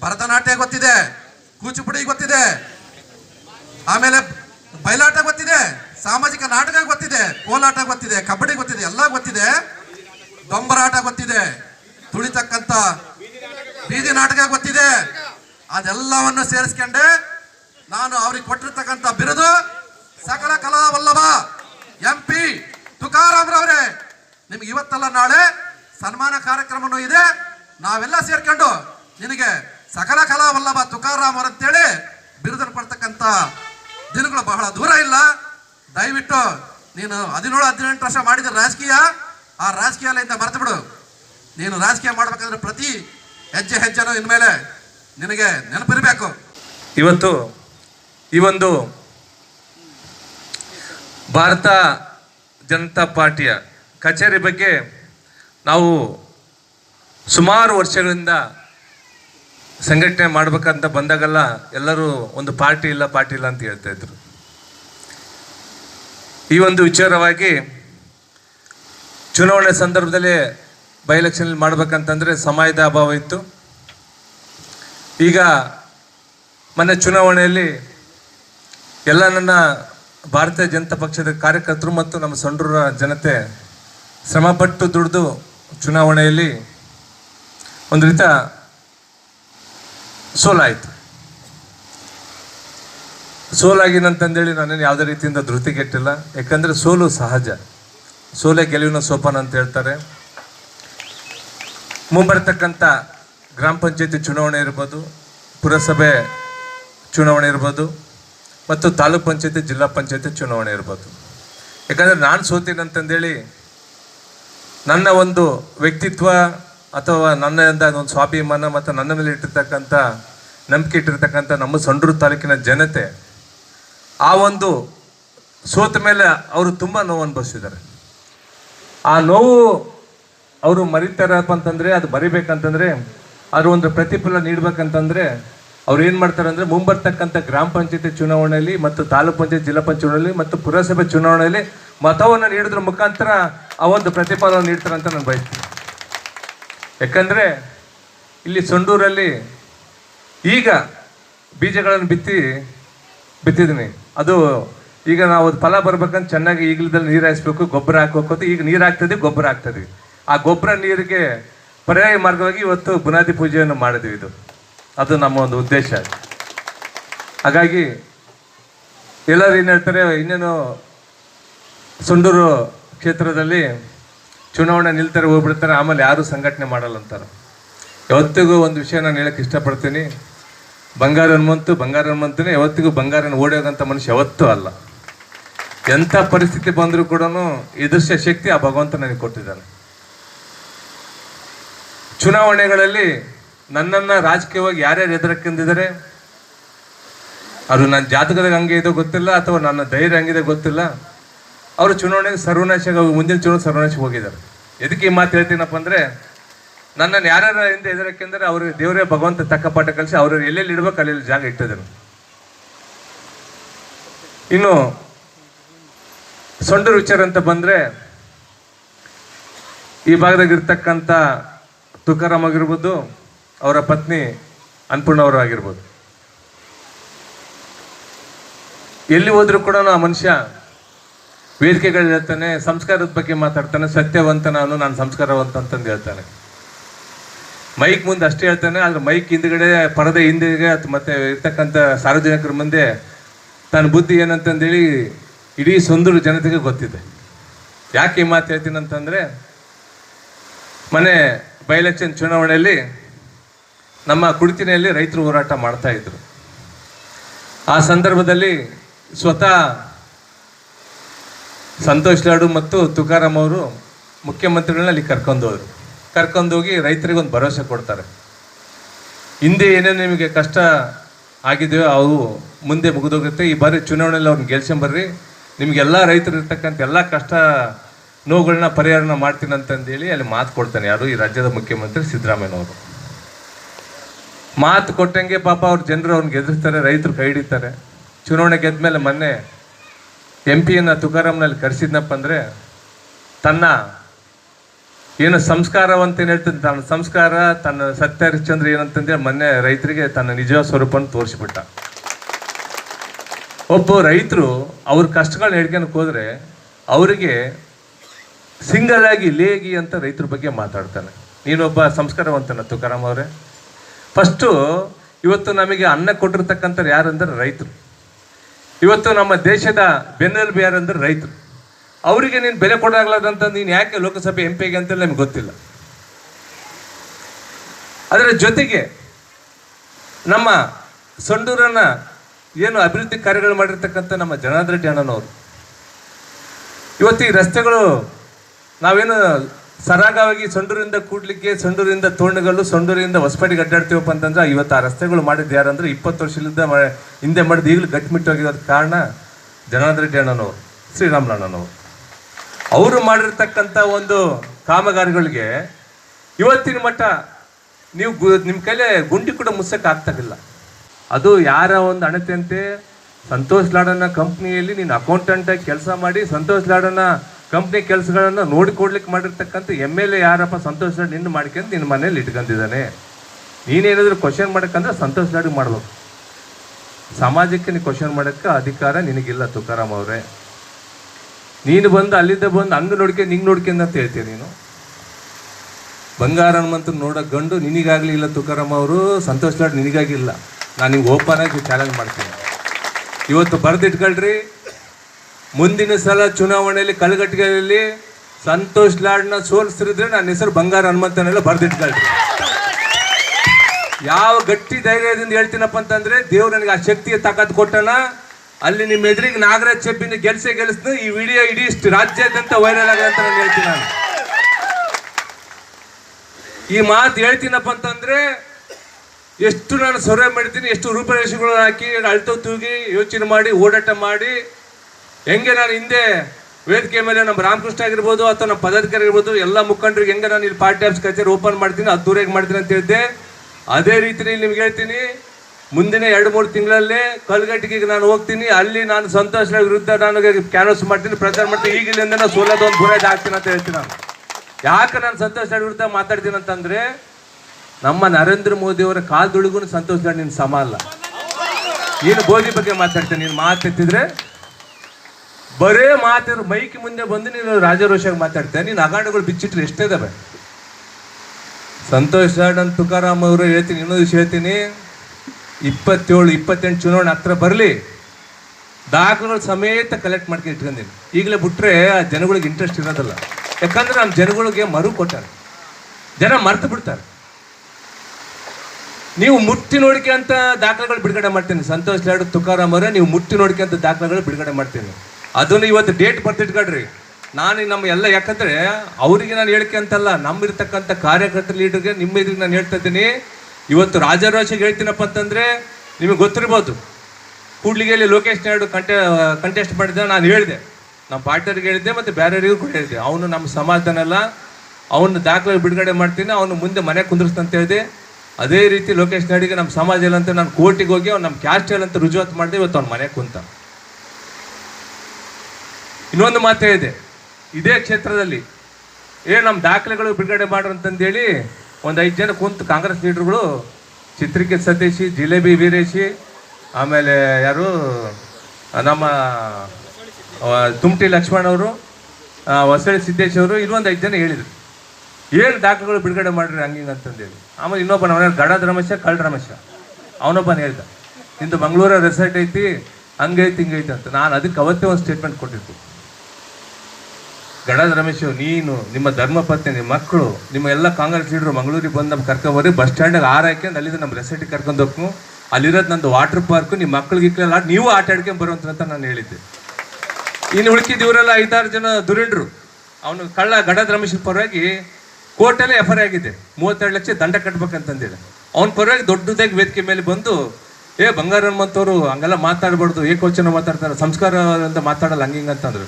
ಭರತನಾಟ್ಯ ಗೊತ್ತಿದೆ. ಕೂಚಿಪುಡಿ ಗೊತ್ತಿದೆ. ಆಮೇಲೆ ಬಯಲಾಟ ಗೊತ್ತಿದೆ, ಸಾಮಾಜಿಕ ನಾಟಕ ಗೊತ್ತಿದೆ, ಕೋಲಾಟ ಗೊತ್ತಿದೆ, ಕಬಡ್ಡಿ ಗೊತ್ತಿದೆ, ಎಲ್ಲ ಗೊತ್ತಿದೆ. ದೊಂಬರಾಟ ಗೊತ್ತಿದೆ ತುಳಿತಕ್ಕಂತ ಬೀದಿ ನಾಟಕ ಗೊತ್ತಿದೆ. ಅದೆಲ್ಲವನ್ನು ಸೇರಿಸ್ಕೊಂಡೆ ನಾನು ಅವ್ರಿಗೆ ಕೊಟ್ಟಿರ್ತಕ್ಕಂಥ ಬಿರುದು ಸಕಲ ಕಲಾವಲ್ಲಭ ಎಂ ಪಿ ತುಕಾರಾಮ್ರವರೇ ನಿಮ್ಗೆ ಇವತ್ತಲ್ಲ ನಾಳೆ ಸನ್ಮಾನ ಕಾರ್ಯಕ್ರಮನೂ ಇದೆ. ನಾವೆಲ್ಲ ಸೇರ್ಕೊಂಡು ನಿನಗೆ ಸಕಲ ಕಲಾವಲ್ಲಭ ತುಕಾರಾಮ್ ಅವರಂತೇಳಿ ಬಿರುದನ್ನು ಪಡ್ತಕ್ಕಂಥ ದಿನಗಳು ಬಹಳ ದೂರ ಇಲ್ಲ. ದಯವಿಟ್ಟು ನೀನು ಹದಿನೇಳು, ಹದಿನೆಂಟು ವರ್ಷ ಮಾಡಿದ ರಾಜಕೀಯ, ಆ ರಾಜಕೀಯ ಅಲ್ಲಿಂದ ಮರೆತು ಬಿಡು. ನೀನು ರಾಜಕೀಯ ಮಾಡಬೇಕಂದ್ರೆ ಪ್ರತಿ ಹೆಜ್ಜೆ ಹೆಜ್ಜೆನೂ ಇನ್ಮೇಲೆ ನಿನಗೆ ನೆನಪಿರಬೇಕು. ಇವತ್ತು ಈ ಒಂದು ಭಾರತ ಜನತಾ ಪಾರ್ಟಿಯ ಕಚೇರಿ ಬಗ್ಗೆ ನಾವು ಸುಮಾರು ವರ್ಷಗಳಿಂದ ಸಂಘಟನೆ ಮಾಡ್ಬೇಕಂತ ಬಂದಾಗೆಲ್ಲ ಎಲ್ಲರೂ ಒಂದು ಪಾರ್ಟಿ ಇಲ್ಲ ಪಾರ್ಟಿ ಇಲ್ಲ ಅಂತ ಹೇಳ್ತಾ ಇದ್ರು. ಈ ಒಂದು ವಿಚಾರವಾಗಿ ಚುನಾವಣೆ ಸಂದರ್ಭದಲ್ಲಿ ಬೈ ಎಲೆಕ್ಷನ್ ಮಾಡ್ಬೇಕಂತಂದ್ರೆ ಸಮಯದ ಅಭಾವ ಇತ್ತು. ಈಗ ಮೊನ್ನೆ ಚುನಾವಣೆಯಲ್ಲಿ ಎಲ್ಲ ನನ್ನ ಭಾರತೀಯ ಜನತಾ ಪಕ್ಷದ ಕಾರ್ಯಕರ್ತರು ಮತ್ತು ನಮ್ಮ ಸಂಡೂರ ಜನತೆ ಶ್ರಮಪಟ್ಟು ದುಡಿದು ಚುನಾವಣೆಯಲ್ಲಿ ಒಂದು ರೀತ ಸೋಲಾಯಿತು. ಸೋಲಾಗಿನಂತಂದೇಳಿ ನಾನೇನು ಯಾವುದೇ ರೀತಿಯಿಂದ ಧೃತಿಗೆಟ್ಟಿಲ್ಲ ಯಾಕಂದರೆ ಸೋಲು ಸಹಜ. ಸೋಲೆ ಗೆಲುವಿನ ಸೋಪಾನ ಅಂತ ಹೇಳ್ತಾರೆ. ಮುಂಬರ್ತಕ್ಕಂಥ ಗ್ರಾಮ ಪಂಚಾಯತಿ ಚುನಾವಣೆ ಇರ್ಬೋದು, ಪುರಸಭೆ ಚುನಾವಣೆ ಇರ್ಬೋದು, ಮತ್ತು ತಾಲೂಕ್ ಪಂಚಾಯತಿ, ಜಿಲ್ಲಾ ಪಂಚಾಯತಿ ಚುನಾವಣೆ ಇರ್ಬೋದು. ಯಾಕಂದರೆ ನಾನು ಸೋತೀನಂತಂದೇಳಿ ನನ್ನ ಒಂದು ವ್ಯಕ್ತಿತ್ವ ಅಥವಾ ನನ್ನಿಂದ ಒಂದು ಸ್ವಾಭಿಮಾನ ಮತ್ತು ನನ್ನ ಮೇಲೆ ಇಟ್ಟಿರ್ತಕ್ಕಂಥ ನಂಬಿಕೆ ಇಟ್ಟಿರ್ತಕ್ಕಂಥ ನಮ್ಮ ಸಂಡೂರು ತಾಲೂಕಿನ ಜನತೆ, ಆ ಒಂದು ಸೋತ ಮೇಲೆ ಅವರು ತುಂಬ ನೋವು ಅನುಭವಿಸಿದ್ದಾರೆ. ಆ ನೋವು ಅವರು ಮರಿತಾರಪ್ಪ ಅಂತಂದರೆ, ಅದು ಬರಿಬೇಕಂತಂದರೆ ಅದ್ರ ಒಂದು ಪ್ರತಿಫಲ ನೀಡಬೇಕಂತಂದರೆ, ಅವ್ರು ಏನು ಮಾಡ್ತಾರೆ ಅಂದರೆ, ಮುಂಬರ್ತಕ್ಕಂಥ ಗ್ರಾಮ ಪಂಚಾಯತಿ ಚುನಾವಣೆಯಲ್ಲಿ ಮತ್ತು ತಾಲೂಕು ಪಂಚಾಯತ್, ಜಿಲ್ಲಾ ಪಂಚಾಯತ್ ಮತ್ತು ಪುರಸಭೆ ಚುನಾವಣೆಯಲ್ಲಿ ಮತವನ್ನು ನೀಡಿದ್ರ ಮುಖಾಂತರ ಆ ಒಂದು ಪ್ರತಿಫಲ ನೀಡ್ತಾರೆ ಅಂತ ನಾನು ಬಯಸ್ತೀನಿ. ಯಾಕಂದ್ರೆ ಇಲ್ಲಿ ಸೊಂಡೂರಲ್ಲಿ ಈಗ ಬೀಜಗಳನ್ನು ಬಿತ್ತಿ ಬಿತ್ತಿದ್ದೀನಿ. ಅದು ಈಗ ನಾವು ಅದು ಫಲ ಬರ್ಬೇಕಂತ ಚೆನ್ನಾಗಿ ಈಗಲದಲ್ಲಿ ನೀರು ಹಾಯಿಸ್ಬೇಕು, ಗೊಬ್ಬರ ಹಾಕ್ಬೇಕು ಈಗ ನೀರು ಹಾಕ್ತದೆ ಗೊಬ್ಬರ ಹಾಕ್ತದೆ ಆ ಗೊಬ್ಬರ ನೀರಿಗೆ ಪರ್ಯಾಯ ಮಾರ್ಗವಾಗಿ ಇವತ್ತು ಬುನಾದಿ ಪೂಜೆಯನ್ನು ಮಾಡಿದ್ವಿ ಇದು. ಅದು ನಮ್ಮ ಒಂದು ಉದ್ದೇಶ. ಹಾಗಾಗಿ ಎಲ್ಲರೂ ಏನು ಹೇಳ್ತಾರೆ, ಇನ್ನೇನು ಸುಂಡೂರು ಕ್ಷೇತ್ರದಲ್ಲಿ ಚುನಾವಣೆ ನಿಲ್ತಾರೆ, ಹೋಗ್ಬಿಡ್ತಾರೆ, ಆಮೇಲೆ ಯಾರು ಸಂಘಟನೆ ಮಾಡಲ್ಲ ಅಂತಾರೆ. ಯಾವತ್ತಿಗೂ ಒಂದು ವಿಷಯ ನಾನು ಹೇಳಕ್ಕೆ ಇಷ್ಟಪಡ್ತೀನಿ. ಬಂಗಾರ ಹನುಮಂತು, ಬಂಗಾರ ಹನುಮಂತನೇ ಯಾವತ್ತಿಗೂ ಬಂಗಾರನ ಓಡೋಗಂತ ಮನುಷ್ಯ ಯಾವತ್ತೂ ಅಲ್ಲ. ಎಂಥ ಪರಿಸ್ಥಿತಿ ಬಂದರೂ ಕೂಡ ಎದುರಿಸೋ ಶಕ್ತಿ ಆ ಭಗವಂತ ನನಗೆ ಕೊಟ್ಟಿದ್ದಾನೆ. ಚುನಾವಣೆಗಳಲ್ಲಿ ನನ್ನನ್ನು ರಾಜಕೀಯವಾಗಿ ಯಾರ್ಯಾರು ಎದುರಕ್ಕಿಂದಿದ್ದಾರೆ ಅದು ನನ್ನ ಜಾತಕದಾಗ ಹಂಗೆ ಇದೋ ಗೊತ್ತಿಲ್ಲ, ಅಥವಾ ನನ್ನ ಧೈರ್ಯ ಹಂಗಿದೆ ಗೊತ್ತಿಲ್ಲ. ಅವರು ಚುನಾವಣೆಗೆ ಸರ್ವನಾಶ ಮುಂದಿನ ಚುನಾವಣೆ ಸರ್ವನಾಶಕ್ಕೆ ಹೋಗಿದ್ದಾರೆ. ಎದಕ್ಕೆ ಈ ಮಾತು ಹೇಳ್ತೀನಪ್ಪ ಅಂದರೆ, ನನ್ನನ್ನು ಯಾರ್ಯಾರ ಹಿಂದೆ ಎದುರಕ್ಕೆಂದರೆ ಅವರು ದೇವರೇ ಭಗವಂತ ತಕ್ಕ ಪಾಠ ಕಲಿಸಿ ಅವರು ಎಲ್ಲೆಲ್ಲಿ ಇಡ್ಬೇಕು ಅಲ್ಲಿ ಜಾಗ ಇಟ್ಟಿದ್ರು ಇನ್ನು ಸೊಂಡೂರು ವಿಚಾರ ಅಂತ ಬಂದರೆ, ಈ ಭಾಗದಾಗ ಇರ್ತಕ್ಕಂಥ ತುಕಾರಾಮ್ ಆಗಿರ್ಬೋದು, ಅವರ ಪತ್ನಿ ಅನ್ಪೂರ್ಣ ಅವರು ಆಗಿರ್ಬೋದು. ಎಲ್ಲಿ ಹೋದ್ರೂ ಕೂಡ ಆ ಮನುಷ್ಯ ವೇದಿಕೆಗಳು ಹೇಳ್ತಾನೆ ಸಂಸ್ಕಾರದ ಬಗ್ಗೆ ಮಾತಾಡ್ತಾನೆ ಸತ್ಯವಂತ ನಾನು ನಾನು ಸಂಸ್ಕಾರವಂತ ಅಂತಂದು ಹೇಳ್ತಾನೆ. ಮೈಕ್ ಮುಂದೆ ಅಷ್ಟೇ ಹೇಳ್ತಾನೆ, ಆದ್ರೆ ಮೈಕ್ ಹಿಂದ್ಗಡೆ, ಪರದೆ ಹಿಂದೆಗೆ ಮತ್ತೆ ಇರ್ತಕ್ಕಂಥ ಸಾರ್ವಜನಿಕರ ಮುಂದೆ ತನ್ನ ಬುದ್ಧಿ ಏನಂತಂದೇಳಿ ಇಡೀ ಸುಂದರ ಜನತೆಗೆ ಗೊತ್ತಿದೆ. ಯಾಕೆ ಈ ಮಾತು ಹೇಳ್ತೀನಿ ಅಂತಂದ್ರೆ ಮನೆ ಬೈ ಎಲೆಕ್ಷನ್ ಚುನಾವಣೆಯಲ್ಲಿ ನಮ್ಮ ಕುಡಿತಿನಲ್ಲಿ ರೈತರು ಹೋರಾಟ ಮಾಡ್ತಾ ಇದ್ರು. ಆ ಸಂದರ್ಭದಲ್ಲಿ ಸ್ವತಃ ಸಂತೋಷ್ ಲಾಡು ಮತ್ತು ತುಕಾರಾಮ್ ಅವರು ಮುಖ್ಯಮಂತ್ರಿಗಳನ್ನ ಅಲ್ಲಿ ಕರ್ಕೊಂಡೋದ್ರು. ಕರ್ಕೊಂಡೋಗಿ ರೈತರಿಗೆ ಒಂದು ಭರವಸೆ ಕೊಡ್ತಾರೆ. ಹಿಂದೆ ಏನೇನು ನಿಮಗೆ ಕಷ್ಟ ಆಗಿದೆಯೋ ಅವು ಮುಂದೆ ಮುಗಿದೋಗುತ್ತೆ. ಈ ಬಾರಿ ಚುನಾವಣೆಯಲ್ಲಿ ಅವ್ರನ್ನ ಗೆಲ್ಸಂಬರ್ರಿ ನಿಮಗೆಲ್ಲ ರೈತರು ಇರ್ತಕ್ಕಂಥ ಎಲ್ಲ ಕಷ್ಟ ನೋವುಗಳನ್ನ ಪರಿಹಾರನ ಮಾಡ್ತೀನಿ ಅಂತಂದೇಳಿ ಅಲ್ಲಿ ಮಾತು ಕೊಡ್ತಾನೆ ಯಾರು ಈ ರಾಜ್ಯದ ಮುಖ್ಯಮಂತ್ರಿ ಸಿದ್ದರಾಮಯ್ಯನವರು. ಮಾತು ಕೊಟ್ಟಂಗೆ ಪಾಪ ಅವ್ರ ಜನರು ಅವ್ರನ್ನ ಗೆದ್ದಿರ್ತಾರೆ ರೈತರು ಕೈ ಹಿಡಿತಾರೆ. ಚುನಾವಣೆ ಗೆದ್ದ ಮೇಲೆ ಮೊನ್ನೆ ಎಂ ಪಿಯನ್ನು ತುಕಾರಾಮ್ನಲ್ಲಿ ಕರೆಸಿದ್ನಪ್ಪ ಅಂದರೆ ತನ್ನ ಏನು ಸಂಸ್ಕಾರವಂತ ಏನು ಹೇಳ್ತಾನೆ ತನ್ನ ಸಂಸ್ಕಾರ, ತನ್ನ ಸತ್ಯ ಹರಿಶ್ಚಂದ್ರ ಏನಂತಂದ್ರೆ ಮೊನ್ನೆ ರೈತರಿಗೆ ತನ್ನ ನಿಜ ಸ್ವರೂಪವನ್ನು ತೋರಿಸ್ಬಿಟ್ಟ. ಒಬ್ಬ ರೈತರು ಅವ್ರ ಕಷ್ಟಗಳನ್ನ ಹೇಳ್ಕೊಳಕ್ ಹೋದರೆ ಅವರಿಗೆ ಸಿಂಗಲ್ ಆಗಿ ಲೇಗಿ ಅಂತ ರೈತರ ಬಗ್ಗೆ ಮಾತಾಡ್ತಾನೆ. ನೀನೊಬ್ಬ ಸಂಸ್ಕಾರವಂತನ ತುಕಾರಾಮ್ ಅವರೇ. ಫಸ್ಟು ಇವತ್ತು ನಮಗೆ ಅನ್ನ ಕೊಟ್ಟಿರ್ತಕ್ಕಂಥವ್ರು ಯಾರಂದ್ರೆ ರೈತರು. ಇವತ್ತು ನಮ್ಮ ದೇಶದ ಬೆನ್ನೆಲುಬು ಯಾರಂದ್ರೆ ರೈತರು. ಅವರಿಗೆ ನೀನು ಬೆಲೆ ಕೊಡಲಾಗ್ಲದಂತ ನೀನು ಯಾಕೆ ಲೋಕಸಭೆ ಎಂ ಪಿಗೆ ಅಂತೇಳಿ ನಮ್ಗೆ ಗೊತ್ತಿಲ್ಲ. ಅದರ ಜೊತೆಗೆ ನಮ್ಮ ಸಂಡೂರನ್ನ ಏನು ಅಭಿವೃದ್ಧಿ ಕಾರ್ಯಗಳು ಮಾಡಿರ್ತಕ್ಕಂಥ ನಮ್ಮ ಜನಾರ್ದನ್ ರೆಡ್ಡಿ ಅಣ್ಣನವರು. ಇವತ್ತು ಈ ರಸ್ತೆಗಳು ನಾವೇನು ಸರಾಗವಾಗಿ ಸಂಡೂರಿಂದ ಕೂಡ್ಲಿಕ್ಕೆ, ಸಂಡೂರಿಂದ ತೋರಣಗಲ್ಲು ಸಂಡೂರಿಂದ ಹೊಸಪೇಟೆಗೆ ಅಡ್ಡಾಡ್ತೀವಪ್ಪ ಅಂತಂದ್ರೆ ಇವತ್ತು ಆ ರಸ್ತೆಗಳು ಮಾಡಿದ್ದು ಯಾರಂದ್ರೆ ಇಪ್ಪತ್ತು ವರ್ಷದಿಂದ ಹಿಂದೆ ಮಾಡಿದ್ದು ಈಗಲೂ ಗಟ್ಟಿಮಿಟ್ಟೋಗಿರೋದು ಕಾರಣ ಜನಾರ್ದನ್ ರೆಡ್ಡಿ ಅಣ್ಣನವರು ಶ್ರೀರಾಮಣ್ಣನವರು ಅವರು ಮಾಡಿರ್ತಕ್ಕಂಥ ಒಂದು ಕಾಮಗಾರಿಗಳಿಗೆ ಇವತ್ತಿನ ಮಟ್ಟ ನೀವು ನಿಮ್ಮ ಕೈಲೇ ಗುಂಡಿ ಕೂಡ ಮುಚ್ಚಕ್ಕೆ ಆಗ್ತಾಗಿಲ್ಲ ಅದು ಯಾರ ಒಂದು ಅಣತೆಯಂತೆ? ಸಂತೋಷ್ ಲಾಡನ್ನ ಕಂಪ್ನಿಯಲ್ಲಿ ನೀನು ಅಕೌಂಟೆಂಟಾಗಿ ಕೆಲಸ ಮಾಡಿ ಸಂತೋಷ್ ಲಾಡನ್ನ ಕಂಪ್ನಿ ಕೆಲಸಗಳನ್ನು ನೋಡಿಕೊಡ್ಲಿಕ್ಕೆ ಮಾಡಿರ್ತಕ್ಕಂಥ ಎಂ ಎಲ್ ಎ ಯಾರಪ್ಪ ಸಂತೋಷ್ ಲಾಡ್ ನಿನ್ನ ಮಾಡ್ಕೊಂಡು ನಿನ್ನ ಮನೇಲಿ ಇಟ್ಕೊಂಡಿದ್ದಾನೆ. ನೀನೇನಾದರೂ ಕ್ವಶನ್ ಮಾಡಕ್ಕಂದ್ರೆ ಸಂತೋಷ್ ಲಾಡಿಗೆ ಮಾಡ್ಬೇಕು. ಸಮಾಜಕ್ಕೆ ನೀನು ಕ್ವಶನ್ ಮಾಡೋಕ್ಕೆ ಅಧಿಕಾರ ನಿನಗಿಲ್ಲ ತುಕಾರಾಮ್ ಅವರೇ. ನೀನು ಬಂದು ಅಲ್ಲಿಂದ ಬಂದು ಹಂಗೆ ನೋಡ್ಕೊಂಡು ನಿಂಗೆ ನೋಡ್ಕೊಂಡು ಅಂತ ಹೇಳ್ತೀನಿ ನೀನು. ಬಂಗಾರ ಹನುಮಂತನ ನೋಡೋ ಗಂಡು ನಿನಗಾಗಲಿ ಇಲ್ಲ ತುಕಾರಾಮ್ ಅವರು, ಸಂತೋಷ್ ಲಾಡ್ ನಿನಗಾಗಿಲ್ಲ ನಾನು ನಿಮ್ಗೆ ಓಪನ್ ಆಗಿ ಚಾಲೆಂಜ್ ಮಾಡ್ತೀನಿ. ಇವತ್ತು ಬರೆದಿಟ್ಕೊಳ್ರಿ. ಮುಂದಿನ ಸಲ ಚುನಾವಣೆಯಲ್ಲಿ ಕಲಗಟ್ಟಿಗೆಯಲ್ಲಿ ಸಂತೋಷ್ ಲಾಡ್ನ ಸೋಲಿಸಿದ್ರೆ ನನ್ನ ಹೆಸರು ಬಂಗಾರ ಹನುಮಂತನೆಲ್ಲ ಬರೆದಿಟ್ಕೊಳ್ರಿ. ಯಾವ ಗಟ್ಟಿ ಧೈರ್ಯದಿಂದ ಹೇಳ್ತೀನಪ್ಪ ಅಂತಂದ್ರೆ ದೇವ್ರು ನನಗೆ ಆ ಶಕ್ತಿಯ ತಾಕತ್ ಕೊಟ್ಟನ. ಅಲ್ಲಿ ನಿಮ್ಮ ಎದುರಿಗೆ ನಾಗರಾಜ್ ಚೆಪ್ಪಿನ ಗೆಲ್ಸೆ ಗೆಲ್ಸ್ದು ಈ ವಿಡಿಯೋ ಇಡೀ ಇಷ್ಟು ರಾಜ್ಯಾದ್ಯಂತ ವೈರಲ್ ಆಗ ಅಂತ ನಾನು ಹೇಳ್ತೀನಿ ನಾನು. ಈ ಮಾತು ಹೇಳ್ತೀನಪ್ಪ ಅಂತಂದ್ರೆ ಎಷ್ಟು ನಾನು ಸೊರೆ ಮಾಡ್ತೀನಿ ಎಷ್ಟು ರೂಪರೇಷಗಳನ್ನ ಹಾಕಿ ಅಳ್ತೋ ತೂಗಿ ಯೋಚನೆ ಮಾಡಿ, ಓಡಾಟ ಮಾಡಿ ಹೆಂಗೆ ನಾನು ಹಿಂದೆ ವೇದಿಕೆ ಮೇಲೆ ನಮ್ಮ ರಾಮಕೃಷ್ಣ ಆಗಿರ್ಬೋದು ಅಥವಾ ನಮ್ಮ ಪದಾಧಿಕಾರಿ ಇರ್ಬೋದು ಎಲ್ಲ ಮುಖಂಡರಿಗೆ ಹೆಂಗೆ ನಾನು ಇಲ್ಲಿ ಪಾರ್ಟಿ ಆಫ್ಸ್ ಕಚೇರಿ ಓಪನ್ ಮಾಡ್ತೀನಿ ಅದ್ದೂರಿಯಾಗಿ ಮಾಡ್ತೀನಿ ಅಂತ ಹೇಳಿದ್ದೆ. ಅದೇ ರೀತಿಯಲ್ಲಿ ನಿಮ್ಗೆ ಹೇಳ್ತೀನಿ, ಮುಂದಿನ ಎರಡು, ಮೂರು ತಿಂಗಳಲ್ಲೇ ಕಲ್ಗಟ್ಟಿಗೆ ನಾನು ಹೋಗ್ತೀನಿ, ಅಲ್ಲಿ ನಾನು ಸಂತೋಷ್ ವಿರುದ್ಧ ನಾನು ಕ್ಯಾನ್ವಸ್ ಮಾಡ್ತೀನಿ, ಪ್ರಚಾರ ಮಾಡ್ತೀನಿ ಈಗಿಲ್ಲಿಂದ ನಾನು ಸೋಲೋದು ಒಂದು ಬುರಾಜ್ ಹಾಕ್ತೀನಿ ಅಂತ ಹೇಳ್ತೀನಿ ನಾನು. ಯಾಕೆ ನಾನು ಸಂತೋಷ್ ವಿರುದ್ಧ ಮಾತಾಡ್ತೀನಿ ಅಂತಂದ್ರೆ, ನಮ್ಮ ನರೇಂದ್ರ ಮೋದಿ ಅವರ ಕಾಲ್ದುಳಿಗೂ ಸಂತೋಷ್ ಲಾಡ್ ನಿನ್ನ ಸಮ ಅಲ್ಲ. ನೀನು ಬೋಧಿ ಬಗ್ಗೆ ಮಾತಾಡ್ತೀನಿ, ನೀನು ಮಾತೆತ್ತಿದ್ರೆ ಬರೇ ಮಾತಿರು, ಮೈಕ್ ಮುಂದೆ ಬಂದು ನೀನು ರಾಜರೋಷಾಗಿ ಮಾತಾಡ್ತೀಯ? ನೀನು ಅಗಾಂಡಗಳು ಬಿಚ್ಚಿಟ್ರೆ ಎಷ್ಟಿದಾವೆ? ಸಂತೋಷ್ ಲಾಡ್ ಅಂತ ತುಕಾರಾಮ್ ಅವರು ಹೇಳ್ತೀನಿ, ಇನ್ನೊಂದು ವಿಷಯ ಹೇಳ್ತೀನಿ. ಇಪ್ಪತ್ತೇಳು, ಇಪ್ಪತ್ತೆಂಟು ಚುನಾವಣೆ ಹತ್ರ ಬರಲಿ. ದಾಖಲೆಗಳು ಸಮೇತ ಕಲೆಕ್ಟ್ ಮಾಡ್ಕೊಂಡು ಇಟ್ಕೊಂಡಿನಿ. ಈಗಲೇ ಬಿಟ್ರೆ ಆ ಜನಗಳಿಗೆ ಇಂಟ್ರೆಸ್ಟ್ ಇರೋದಿಲ್ಲ. ಯಾಕಂದ್ರೆ ನಮ್ಮ ಜನಗಳಿಗೆ ಮರು ಕೊಟ್ಟಾರೆ. ಜನ ಮರ್ತು ಬಿಡ್ತಾರೆ. ನೀವು ಮುಟ್ಟಿ ನೋಡಿಕೆ ಅಂತ ದಾಖಲೆಗಳು ಬಿಡುಗಡೆ ಮಾಡ್ತೀನಿ. ಸಂತೋಷ್ ಲಾಡು ತುಕಾರಾಮ್ ಅವರೇ, ನೀವು ಮುಟ್ಟಿ ನೋಡಿಕೆ ಅಂತ ದಾಖಲೆಗಳು ಬಿಡುಗಡೆ ಮಾಡ್ತೀನಿ. ಅದನ್ನು ಇವತ್ತು ಡೇಟ್ ಬರ್ತಿಟ್ಕೊಡ್ರಿ. ನಾನು ನಮ್ಮ ಎಲ್ಲ ಯಾಕಂದ್ರೆ ಅವರಿಗೆ ನಾನು ಹೇಳಿಕೆ ಅಂತಲ್ಲ ನಮ್ಮಿರ್ತಕ್ಕಂಥ ಕಾರ್ಯಕರ್ತರ ಲೀಡರ್ಗೆ ನಿಮ್ಮ ಇದ್ರಿಗೆ ನಾನು ಹೇಳ್ತಾ ಇದ್ದೀನಿ. ಇವತ್ತು ರಾಜಾರೋಷಿಗೆ ಹೇಳ್ತೀನಪ್ಪ ಅಂತಂದ್ರೆ ನಿಮಗೆ ಗೊತ್ತಿರ್ಬೋದು. ಕೂಡ್ಲಿಗೆಯಲ್ಲಿ ಲೋಕೇಶ್ ನಾಯ್ಡು ಕಂಟೆ ಕಂಟೆಸ್ಟ್ ಮಾಡಿದ್ದೆ ನಾನು ಹೇಳಿದೆ. ನಮ್ಮ ಪಾರ್ಟ್ನರ್ಗೆ ಹೇಳಿದ್ದೆ ಮತ್ತು ಬೇರೆಯವರಿಗೂ ಕೂಡ ಹೇಳಿದೆ. ಅವನು ನಮ್ಮ ಸಮಾಜದನೆಲ್ಲ ಅವನು ದಾಖಲೆ ಬಿಡುಗಡೆ ಮಾಡ್ತೀನಿ, ಅವನು ಮುಂದೆ ಮನೆ ಅಂತ ಹೇಳಿದೆ. ಅದೇ ರೀತಿ ಲೋಕೇಶ್ ನಾಯ್ಡಿಗೆ ನಮ್ಮ ಸಮಾಜ ಇಲ್ಲ ಅಂತ ನಾನು ಕೋರ್ಟಿಗೆ ಹೋಗಿ ಅವ್ನು ನಮ್ಮ ಕ್ಯಾಸ್ಟ್ ಅಂತ ರುಜುವಾತು ಮಾಡಿದೆ, ಇವತ್ತು ಅವ್ನ ಮನೆ ಕುಂತ. ಇನ್ನೊಂದು ಮಾತು ಇದೆ ಇದೇ ಕ್ಷೇತ್ರದಲ್ಲಿ ಏ ನಮ್ಮ ದಾಖಲೆಗಳು ಬಿಡುಗಡೆ ಮಾಡ್ರಿ ಅಂತಂದೇಳಿ ಒಂದು ಐದು ಜನ ಕುಂತು ಕಾಂಗ್ರೆಸ್ ಲೀಡರ್ಗಳು ಚಿತ್ರಿಕೆ ಸತೀಶಿ, ಜಿಲೇಬಿ ವೀರೇಶಿ, ಆಮೇಲೆ ಯಾರು, ನಮ್ಮ ತುಮಟಿ ಲಕ್ಷ್ಮಣ್ ಅವರು ಹೊಸಳಿ ಸಿದ್ದೇಶ್ ಅವರು ಇನ್ನೊಂದು ಐದು ಜನ ಹೇಳಿದರು. ಏನು ದಾಖಲೆಗಳು ಬಿಡುಗಡೆ ಮಾಡ್ರಿ ಹಂಗಿಂಗೆ ಅಂತಂದೇಳಿ. ಆಮೇಲೆ ಇನ್ನೊಬ್ಬ ನಮ್ಮ ಗಡದ ರಮೇಶ ಕಳ್ಳ ರಮೇಶ. ಅವನೊಬ್ಬನ ಹೇಳ್ದ, ನಿಂದು ಮಂಗಳೂರ ರೆಸಾರ್ಟ್ ಐತಿ, ಹಂಗೈತಿ ಹಿಂಗೈತಿ ಅಂತ. ನಾನು ಅದಕ್ಕೆ ಅವತ್ತೇ ಒಂದು ಸ್ಟೇಟ್ಮೆಂಟ್ ಕೊಟ್ಟಿದ್ದು. ಗಡದ ರಮೇಶ್ ನೀನು, ನಿಮ್ಮ ಧರ್ಮಪತ್ನಿ, ನಿಮ್ಮ ಮಕ್ಕಳು ನಿಮ್ಮ ಎಲ್ಲ ಕಾಂಗ್ರೆಸ್ ಲೀಡರ್ ಮಂಗಳೂರಿಗೆ ಬಂದು ನಮ್ಮ ಬಸ್ ಸ್ಟ್ಯಾಂಡಿಗೆ ಆರ ಹಾಕ್ಯಂಡು ಅಲ್ಲಿಂದ ನಮ್ಮ ರೆಸಾರ್ಟಿಗೆ ಕರ್ಕೊಂಡು ಹೋಗ್ನು ಅಲ್ಲಿರೋದು ನಂದು ವಾಟರ್ ಪಾರ್ಕ್, ನಿಮ್ಮ ಮಕ್ಕಳಿಗೆ ಇಕ್ಕಲೆಲ್ಲ ನೀವು ಆಟ ಆಡ್ಕೊಂಡ್ ಬರುವಂತ ನಾನು ಹೇಳಿದ್ದೆ. ಇನ್ನು ಉಳ್ಕಿದ ಇವರೆಲ್ಲ ಐದಾರು ಜನ ದುರಿಂಡ್ರು ಅವನು ಕಳ್ಳ ಗಡದ ರಮೇಶ್ ಪರವಾಗಿ ಕೋರ್ಟಲ್ಲೇ ಎಫ್ ಐ ಆಗಿದೆ. ಮೂವತ್ತೆರಡು ಲಕ್ಷ ದಂಡ ಕಟ್ಬೇಕಂತಂದಿದೆ ಅವನ ಪರವಾಗಿ ದೊಡ್ಡದಾಗಿ ವೇದಿಕೆ ಮೇಲೆ ಬಂದು, ಏ ಬಂಗಾರ ಹನುಮಂತವ್ರು ಹಂಗೆಲ್ಲ ಮಾತಾಡ್ಬಾರ್ದು, ಏಕವಚನ ಮಾತಾಡ್ತಾರೆ, ಸಂಸ್ಕಾರ ಅಂತ ಮಾತಾಡಲ್ಲ, ಹಂಗಿಂಗ್ ಅಂತಂದ್ರು.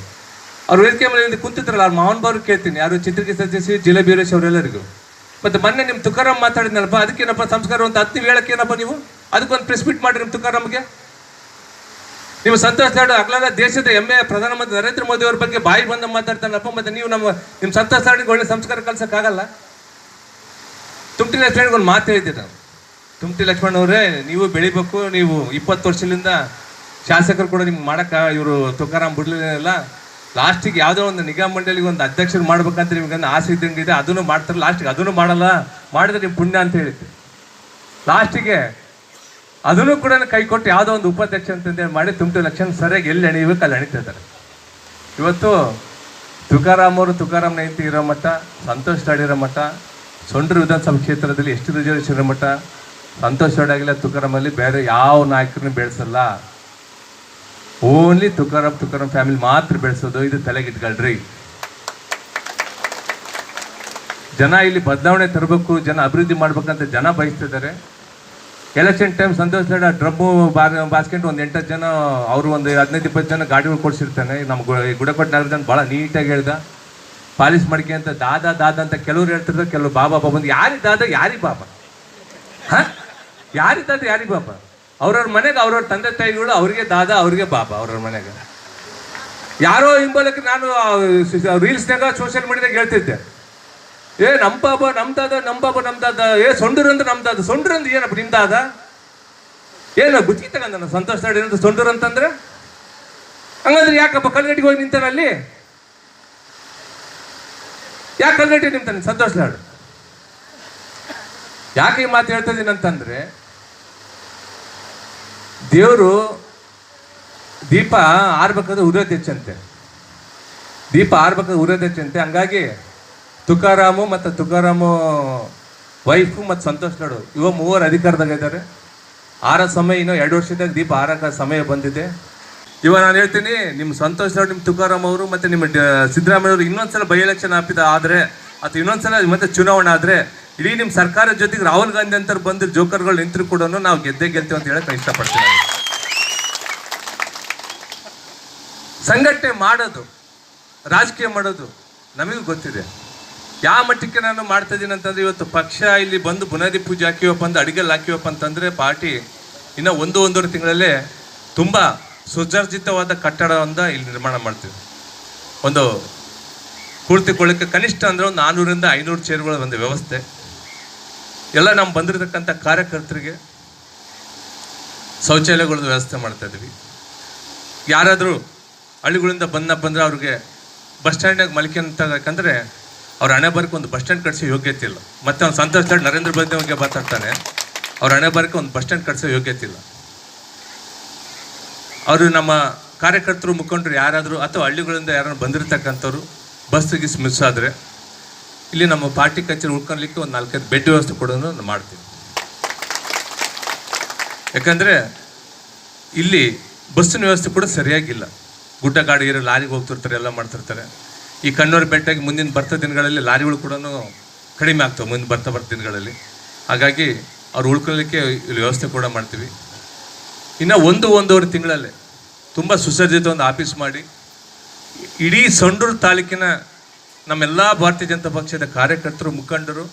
ಅವ್ರು ವೇದಿಕೆ ಮೇಲೆ ಕುಂತಿದ್ರಲ್ಲ, ಅವ್ರ ಮಾವನ್ ಬಾರು ಕೇಳ್ತೀನಿ. ಯಾರು ಚಿತ್ರಕ್ಕೆ ಸದಸ್ಯ ಜಿಲೆ ಬೀರೇಶ್ ಅವರೆಲ್ಲರಿಗೂ. ಮತ್ತೆ ಮೊನ್ನೆ ನಿಮ್ಮ ತುಕಾರಾಮ್ ಮಾತಾಡಿದ್ನಲ್ಲಪ್ಪ, ಅದಕ್ಕೇನಪ್ಪ ಸಂಸ್ಕಾರ ಅಂತ ಹತ್ತು ಹೇಳಕ್ಕೇನಪ್ಪ ನೀವು? ಅದಕ್ಕೊಂದು ಪ್ರೆಸ್ ಮೀಟ್ ಮಾಡಿ ನಿಮ್ಮ ತುಕಾರಾಮ್ಗೆ. ನೀವು ಸಂತೋಷ್ ಲಾಡು ಅಗ್ಲಾಗ ದೇಶದ ಹೆಮ್ಮೆ ಪ್ರಧಾನಮಂತ್ರಿ ನರೇಂದ್ರ ಮೋದಿ ಅವ್ರ ಬಗ್ಗೆ ಬಾಯಿ ಬಂದ ಮಾತಾಡ್ತಾನಪ್ಪ ಮತ್ತೆ ನೀವು ನಮ್ಮ ನಿಮ್ಮ ಸಂತೋಷ್ ಲಾಡಿಗೆ ಒಳ್ಳೆ ಸಂಸ್ಕಾರ ಕಲ್ಸಕ್ಕಾಗಲ್ಲ ತುಮಟಿ ಲಕ್ಷ್ಮಣ್ ಒಂದು ಮಾತು ಹೇಳ್ತೀನಿ ನಾನು. ತುಮಟಿ ಲಕ್ಷ್ಮಣ್ ಅವರೇ, ನೀವು ಬೆಳಿಬೇಕು, ನೀವು ಇಪ್ಪತ್ತು ವರ್ಷದಿಂದ ಶಾಸಕರು ಕೂಡ ನಿಮ್ಗೆ ಮಾಡಕ್ಕ ಇವರು ತುಕಾರಾಮ್ ಬಿಡ್ಲಿಲ್ಲ. ಲಾಸ್ಟಿಗೆ ಯಾವುದೋ ಒಂದು ನಿಗಮ ಮಂಡಳಿಗೆ ಒಂದು ಅಧ್ಯಕ್ಷರು ಮಾಡ್ಬೇಕಂತ ನಿಮ್ಗೆ ಆಸೆ ಇದ್ದಂಗೆ ಇದೆ, ಅದನ್ನು ಮಾಡ್ತಾರೆ. ಲಾಸ್ಟಿಗೆ ಅದನ್ನು ಮಾಡಲ್ಲ. ಮಾಡಿದ್ರೆ ನಿಮ್ಮ ಪುಣ್ಯ ಅಂತ ಹೇಳಿದ್ದೆ ಲಾಸ್ಟಿಗೆ ಅದನ್ನು ಕೂಡ ಕೈ ಕೊಟ್ಟು ಯಾವುದೋ ಒಂದು ಉಪಾಧ್ಯಕ್ಷ ಅಂತಂದೇಳಿ ಮಾಡಿ ತುಮಟಿ ಲಕ್ಷಣ ಸರಿಯಾಗಿ ಎಲ್ಲಿ ಎಣಿಬೇಕು ಅಲ್ಲಿ ಎಣಿತಾ ಇವತ್ತು ತುಕಾರಾಮ್ ಅವರು ತುಕಾರಾಮ್ ನೈತಿ ಇರೋ ಮಠ, ಸಂತೋಷ್ ಲಾಡ್ ಇರೋ ಮಠ, ಸೊಂಡ್ರ ವಿಧಾನಸಭಾ ಕ್ಷೇತ್ರದಲ್ಲಿ ಎಷ್ಟು ರಿಸರ್ವೇಷನ್ ಇರೋ ಮಠ, ಸಂತೋಷ್ ಲಾಡ್ ಆಗಿಲ್ಲ ತುಕಾರಾಮಲ್ಲಿ ಬೇರೆ ಯಾವ ನಾಯಕರನ್ನು ಬೆಳೆಸಲ್ಲ ಓನ್ಲಿ ತುಕಾರಾಮ್ ತುಕಾರಾಮ್ ಫ್ಯಾಮಿಲಿ ಮಾತ್ರ ಬೆಳೆಸೋದು, ಇದು ತಲೆಗಿಟ್ಕೊಳ್ರಿ. ಜನ ಇಲ್ಲಿ ಬದಲಾವಣೆ ತರಬೇಕು, ಜನ ಅಭಿವೃದ್ಧಿ ಮಾಡ್ಬೇಕಂತ ಜನ ಬಯಸ್ತಿದ್ದಾರೆ. Election time Santosh Lad drum basket ಒಂದು ಎಂಟತ್ತು ಜನ, ಅವರು ಒಂದು ಹದಿನೈದು, ಇಪ್ಪತ್ತು ಜನ ಗಾಡಿಗಳು ಕೊಡಿಸಿರ್ತಾನೆ. ನಮ್ಮ ಗುಡಕೊಟ್ಟ ನಗರದಲ್ಲಿ ಭಾಳ ನೀಟಾಗಿ ಹೇಳ್ದ. ಪಾಲಿಸ್ ಮಡಿಕೆ ಅಂತ ದಾದಾ ದಾದಾ ಅಂತ ಕೆಲವ್ರು ಹೇಳ್ತಿರ್ತಾರೆ ಕೆಲವು ಬಾಬಾ ಬಾಬಾ ಯಾರಿ ದಾದಾ ಯಾರಿ ಬಾಬಾ? ಹಾ? ಯಾರಿ ದಾದಾ ಯಾರಿ ಬಾಬಾ? ಅವ್ರವ್ರ ಮನೆಗೆ ಅವ್ರವ್ರ ತಂದೆ ತಾಯಿಗಳು ಅವ್ರಿಗೆ ದಾದ, ಅವ್ರಿಗೆ ಬಾಬಾ ಅವ್ರವ್ರ ಮನೆಗೆ. ಯಾರೋ ಹಿಂಬಲಕ್ಕೆ ನಾನು ರೀಲ್ಸ್ನಾಗ ಸೋಷಿಯಲ್ ಮೀಡಿಯಾದಾಗ ಹೇಳ್ತಿದ್ದೆ. ಏ ನಮ್ಮ ಬಾಬಾ ನಮ್ಮ ದಾದ ನಮ್ಮ ಬಾಬಾ ನಮ್ಮ ದಾದ, ಏ ಸೊಂಡೂರು ಅಂದ್ರೆ ನಮ್ ದಾದ ಸೊಂಡೂರು ಅಂದ್ರೆ ಏನಪ್ಪ ನಿಮ್ಮ ದಾದ? ಏನು ತಗೊಂಡ ತಗಂದ ಸಂತೋಷ ನಾಡಿ ಏನಂತ ಸೊಂಡ್ರ ಅಂತಂದ್ರೆ? ಹಂಗಂದ್ರೆ ಯಾಕಪ್ಪ ಕಲ್ಗಟ್ಟಿಗೆ ಹೋಗಿ ನಿಂತಾನಲ್ಲಿ ಯಾಕೆ ಕಲ್ಗಟ್ಟಿ ನಿಂತಾನೆ? ಸಂತೋಷ ನಾಡು ಯಾಕೆ ಈ ಮಾತು ಹೇಳ್ತಾ ಇದ್ದೀನಿ ಅಂತಂದ್ರೆ ದೇವರು ದೀಪ ಆರ್ಬೇಕಾದ್ರೆ ಉದಯ ತೆಚ್ಚಂತೆ ದೀಪ ಆರ್ಬೇಕಾದ್ರೆ ಉದಯ ತೆಚ್ಚಂತೆ ಹಂಗಾಗಿ ತುಕಾರಾಮು ಮತ್ತು ತುಕಾರಾಮು ವೈಫು ಮತ್ತು ಸಂತೋಷ್ ನಡು, ಇವ ಮೂವರು ಅಧಿಕಾರದಾಗ ಇದ್ದಾರೆ. ಆರ ಸಮಯ ಇನ್ನೂ ಎರಡು ವರ್ಷದಾಗ ದೀಪ ಆರಕ ಸಮಯ ಬಂದಿದೆ. ಇವ ನಾನು ಹೇಳ್ತೀನಿ, ನಿಮ್ಮ ಸಂತೋಷ್ ನಾಡು, ನಿಮ್ಮ ತುಕಾರಾಮ್ ಅವರು ಮತ್ತು ನಿಮ್ಮ ಸಿದ್ದರಾಮಯ್ಯ ಅವರು ಇನ್ನೊಂದ್ಸಲ ಬೈ ಎಲೆಕ್ಷನ್ ಹಾಕಿದ ಆದರೆ ಅಥವಾ ಇನ್ನೊಂದ್ಸಲ ಮತ್ತೆ ಚುನಾವಣೆ ಆದರೆ ಇಡೀ ನಿಮ್ಮ ಸರ್ಕಾರದ ಜೊತೆಗೆ ರಾಹುಲ್ ಗಾಂಧಿ ಅಂತ ಬಂದು ಜೋಕರ್ಗಳು ನಿಂತರು ಕೂಡ ನಾವು ಗೆದ್ದೇ ಗೆಲ್ತೀವಿ ಅಂತ ಹೇಳಕ್ ಇಷ್ಟಪಡ್ತೀನಿ. ಸಂಘಟನೆ ಮಾಡೋದು, ರಾಜಕೀಯ ಮಾಡೋದು ನಮಗೂ ಗೊತ್ತಿದೆ. ಯಾವ ಮಟ್ಟಕ್ಕೆ ನಾನು ಮಾಡ್ತಾ ಇದ್ದೀನಿ ಅಂತಂದ್ರೆ ಇವತ್ತು ಪಕ್ಷ ಇಲ್ಲಿ ಬಂದು ಬುನಾದಿ ಪೂಜೆ ಹಾಕಿವಪ್ಪ ಅಂತ ಅಡಿಗೆಲ್ಲಿ ಹಾಕಿವಪ್ಪ ಅಂತಂದ್ರೆ ಪಾರ್ಟಿ ಇನ್ನು ಒಂದು ಒಂದೂವರೆ ತಿಂಗಳಲ್ಲೇ ತುಂಬ ಸುಸರ್ಜಿತವಾದ ಕಟ್ಟಡವನ್ನು ಇಲ್ಲಿ ನಿರ್ಮಾಣ ಮಾಡ್ತೀವಿ. ಒಂದು ಕುಳಿತುಕೊಳ್ಳಿಕ್ಕೆ ಕನಿಷ್ಠ ಅಂದ್ರೆ ಒಂದು ನಾನ್ನೂರಿಂದ ಐನೂರು ಚೇರ್ಗಳ ಒಂದು ವ್ಯವಸ್ಥೆ. ಎಲ್ಲ ನಮ್ಮ ಬಂದಿರತಕ್ಕಂಥ ಕಾರ್ಯಕರ್ತರಿಗೆ ಶೌಚಾಲಯಗಳ ವ್ಯವಸ್ಥೆ ಮಾಡ್ತಾಯಿದ್ವಿ ಯಾರಾದರೂ ಹಳ್ಳಿಗಳಿಂದ ಬಂದಪ್ಪ ಅಂದ್ರೆ ಅವ್ರಿಗೆ ಬಸ್ ಸ್ಟ್ಯಾಂಡಾಗಿ ಮಲಿಕೆ ಅಂತ ಯಾಕಂದ್ರೆ ಅವ್ರ ಹಣೆ ಬರಕ್ಕೆ ಒಂದು ಬಸ್ ಸ್ಟ್ಯಾಂಡ್ ಕಟ್ಸೋ ಯೋಗ್ಯತೆ ಇಲ್ಲ. ಮತ್ತು ಅವ್ನು ಸಂತೋಷ್ ನರೇಂದ್ರ ಮೋದಿ ಅವ್ರಿಗೆ ಮಾತಾಡ್ತಾನೆ, ಅವ್ರ ಹಣೆ ಬರಕ್ಕೆ ಒಂದು ಬಸ್ ಸ್ಟ್ಯಾಂಡ್ ಕಟ್ಸೋ ಯೋಗ್ಯತೆ ಇಲ್ಲ. ಅವರು ನಮ್ಮ ಕಾರ್ಯಕರ್ತರು, ಮುಖಂಡರು ಯಾರಾದರೂ ಅಥವಾ ಹಳ್ಳಿಗಳಿಂದ ಯಾರು ಬಂದಿರತಕ್ಕಂಥವ್ರು ಬಸ್ ಗಿಸ್ ಮಿಸ್ ಆದರೆ ಇಲ್ಲಿ ನಮ್ಮ ಪಾರ್ಟಿ ಕಚೇರಿ ಉಳ್ಕೊಳ್ಲಿಕ್ಕೆ ಒಂದು ನಾಲ್ಕೈದು ಬೆಡ್ ವ್ಯವಸ್ಥೆ ಕೊಡೋದನ್ನು ನಾನು ಮಾಡ್ತೀವಿ ಯಾಕಂದರೆ ಇಲ್ಲಿ ಬಸ್ಸಿನ ವ್ಯವಸ್ಥೆ ಕೂಡ ಸರಿಯಾಗಿಲ್ಲ. ಗುಡ್ಡ ಗಾಡಿ ಇರೋ ಲಾರಿಗೆ ಹೋಗ್ತಿರ್ತಾರೆ, ಎಲ್ಲ ಮಾಡ್ತಿರ್ತಾರೆ. ಈ ಕಣ್ಣೂರು ಬೆಟ್ಟಾಗಿ ಮುಂದಿನ ಬರ್ತಾ ದಿನಗಳಲ್ಲಿ ಲಾರಿಗಳು ಕೂಡ ಕಡಿಮೆ ಆಗ್ತವೆ, ಮುಂದೆ ಬರ್ತಾ ಬರ್ತಾ ದಿನಗಳಲ್ಲಿ. ಹಾಗಾಗಿ ಅವ್ರು ಉಳ್ಕೊಳ್ಳಿಕ್ಕೆ ಇಲ್ಲಿ ವ್ಯವಸ್ಥೆ ಕೂಡ ಮಾಡ್ತೀವಿ. ಇನ್ನು ಒಂದು ಒಂದೂವರೆ ತಿಂಗಳಲ್ಲೇ ತುಂಬ ಸುಸಜ್ಜಿತ ಒಂದು ಆಫೀಸ್ ಮಾಡಿ ಇಡೀ ಸಂಡೂರು ತಾಲೂಕಿನ ನಮ್ಮೆಲ್ಲ ಭಾರತೀಯ ಜನತಾ ಪಕ್ಷದ ಕಾರ್ಯಕರ್ತರು, ಮುಖಂಡರು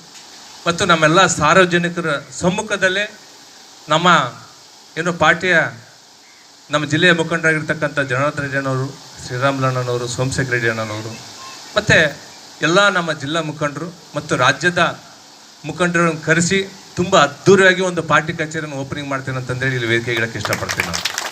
ಮತ್ತು ನಮ್ಮೆಲ್ಲ ಸಾರ್ವಜನಿಕರ ಸಮ್ಮುಖದಲ್ಲೇ ನಮ್ಮ ಏನು ಪಾರ್ಟಿಯ ನಮ್ಮ ಜಿಲ್ಲೆಯ ಮುಖಂಡರಾಗಿರ್ತಕ್ಕಂಥ ಜನಾರ್ದನ ರೆಡ್ಡಿಯವರು ಶ್ರೀರಾಮಲಣ್ಣನವರು ಸೋಮಶೇಖರ ಅಣ್ಣನವರು ಮತ್ತು ಎಲ್ಲ ನಮ್ಮ ಜಿಲ್ಲಾ ಮುಖಂಡರು ಮತ್ತು ರಾಜ್ಯದ ಮುಖಂಡರನ್ನು ಕರೆಸಿ ತುಂಬ ಅದ್ಧೂರಿಯಾಗಿ ಒಂದು ಪಾರ್ಟಿ ಕಚೇರಿಯನ್ನು ಓಪನಿಂಗ್ ಮಾಡ್ತೇನೆ ಅಂತಂದೇಳಿ ಇಲ್ಲಿ ವೇದಿಕೆ ಇಡೋಕ್ಕೆ ಇಷ್ಟಪಡ್ತೀನಿ ನಾನು.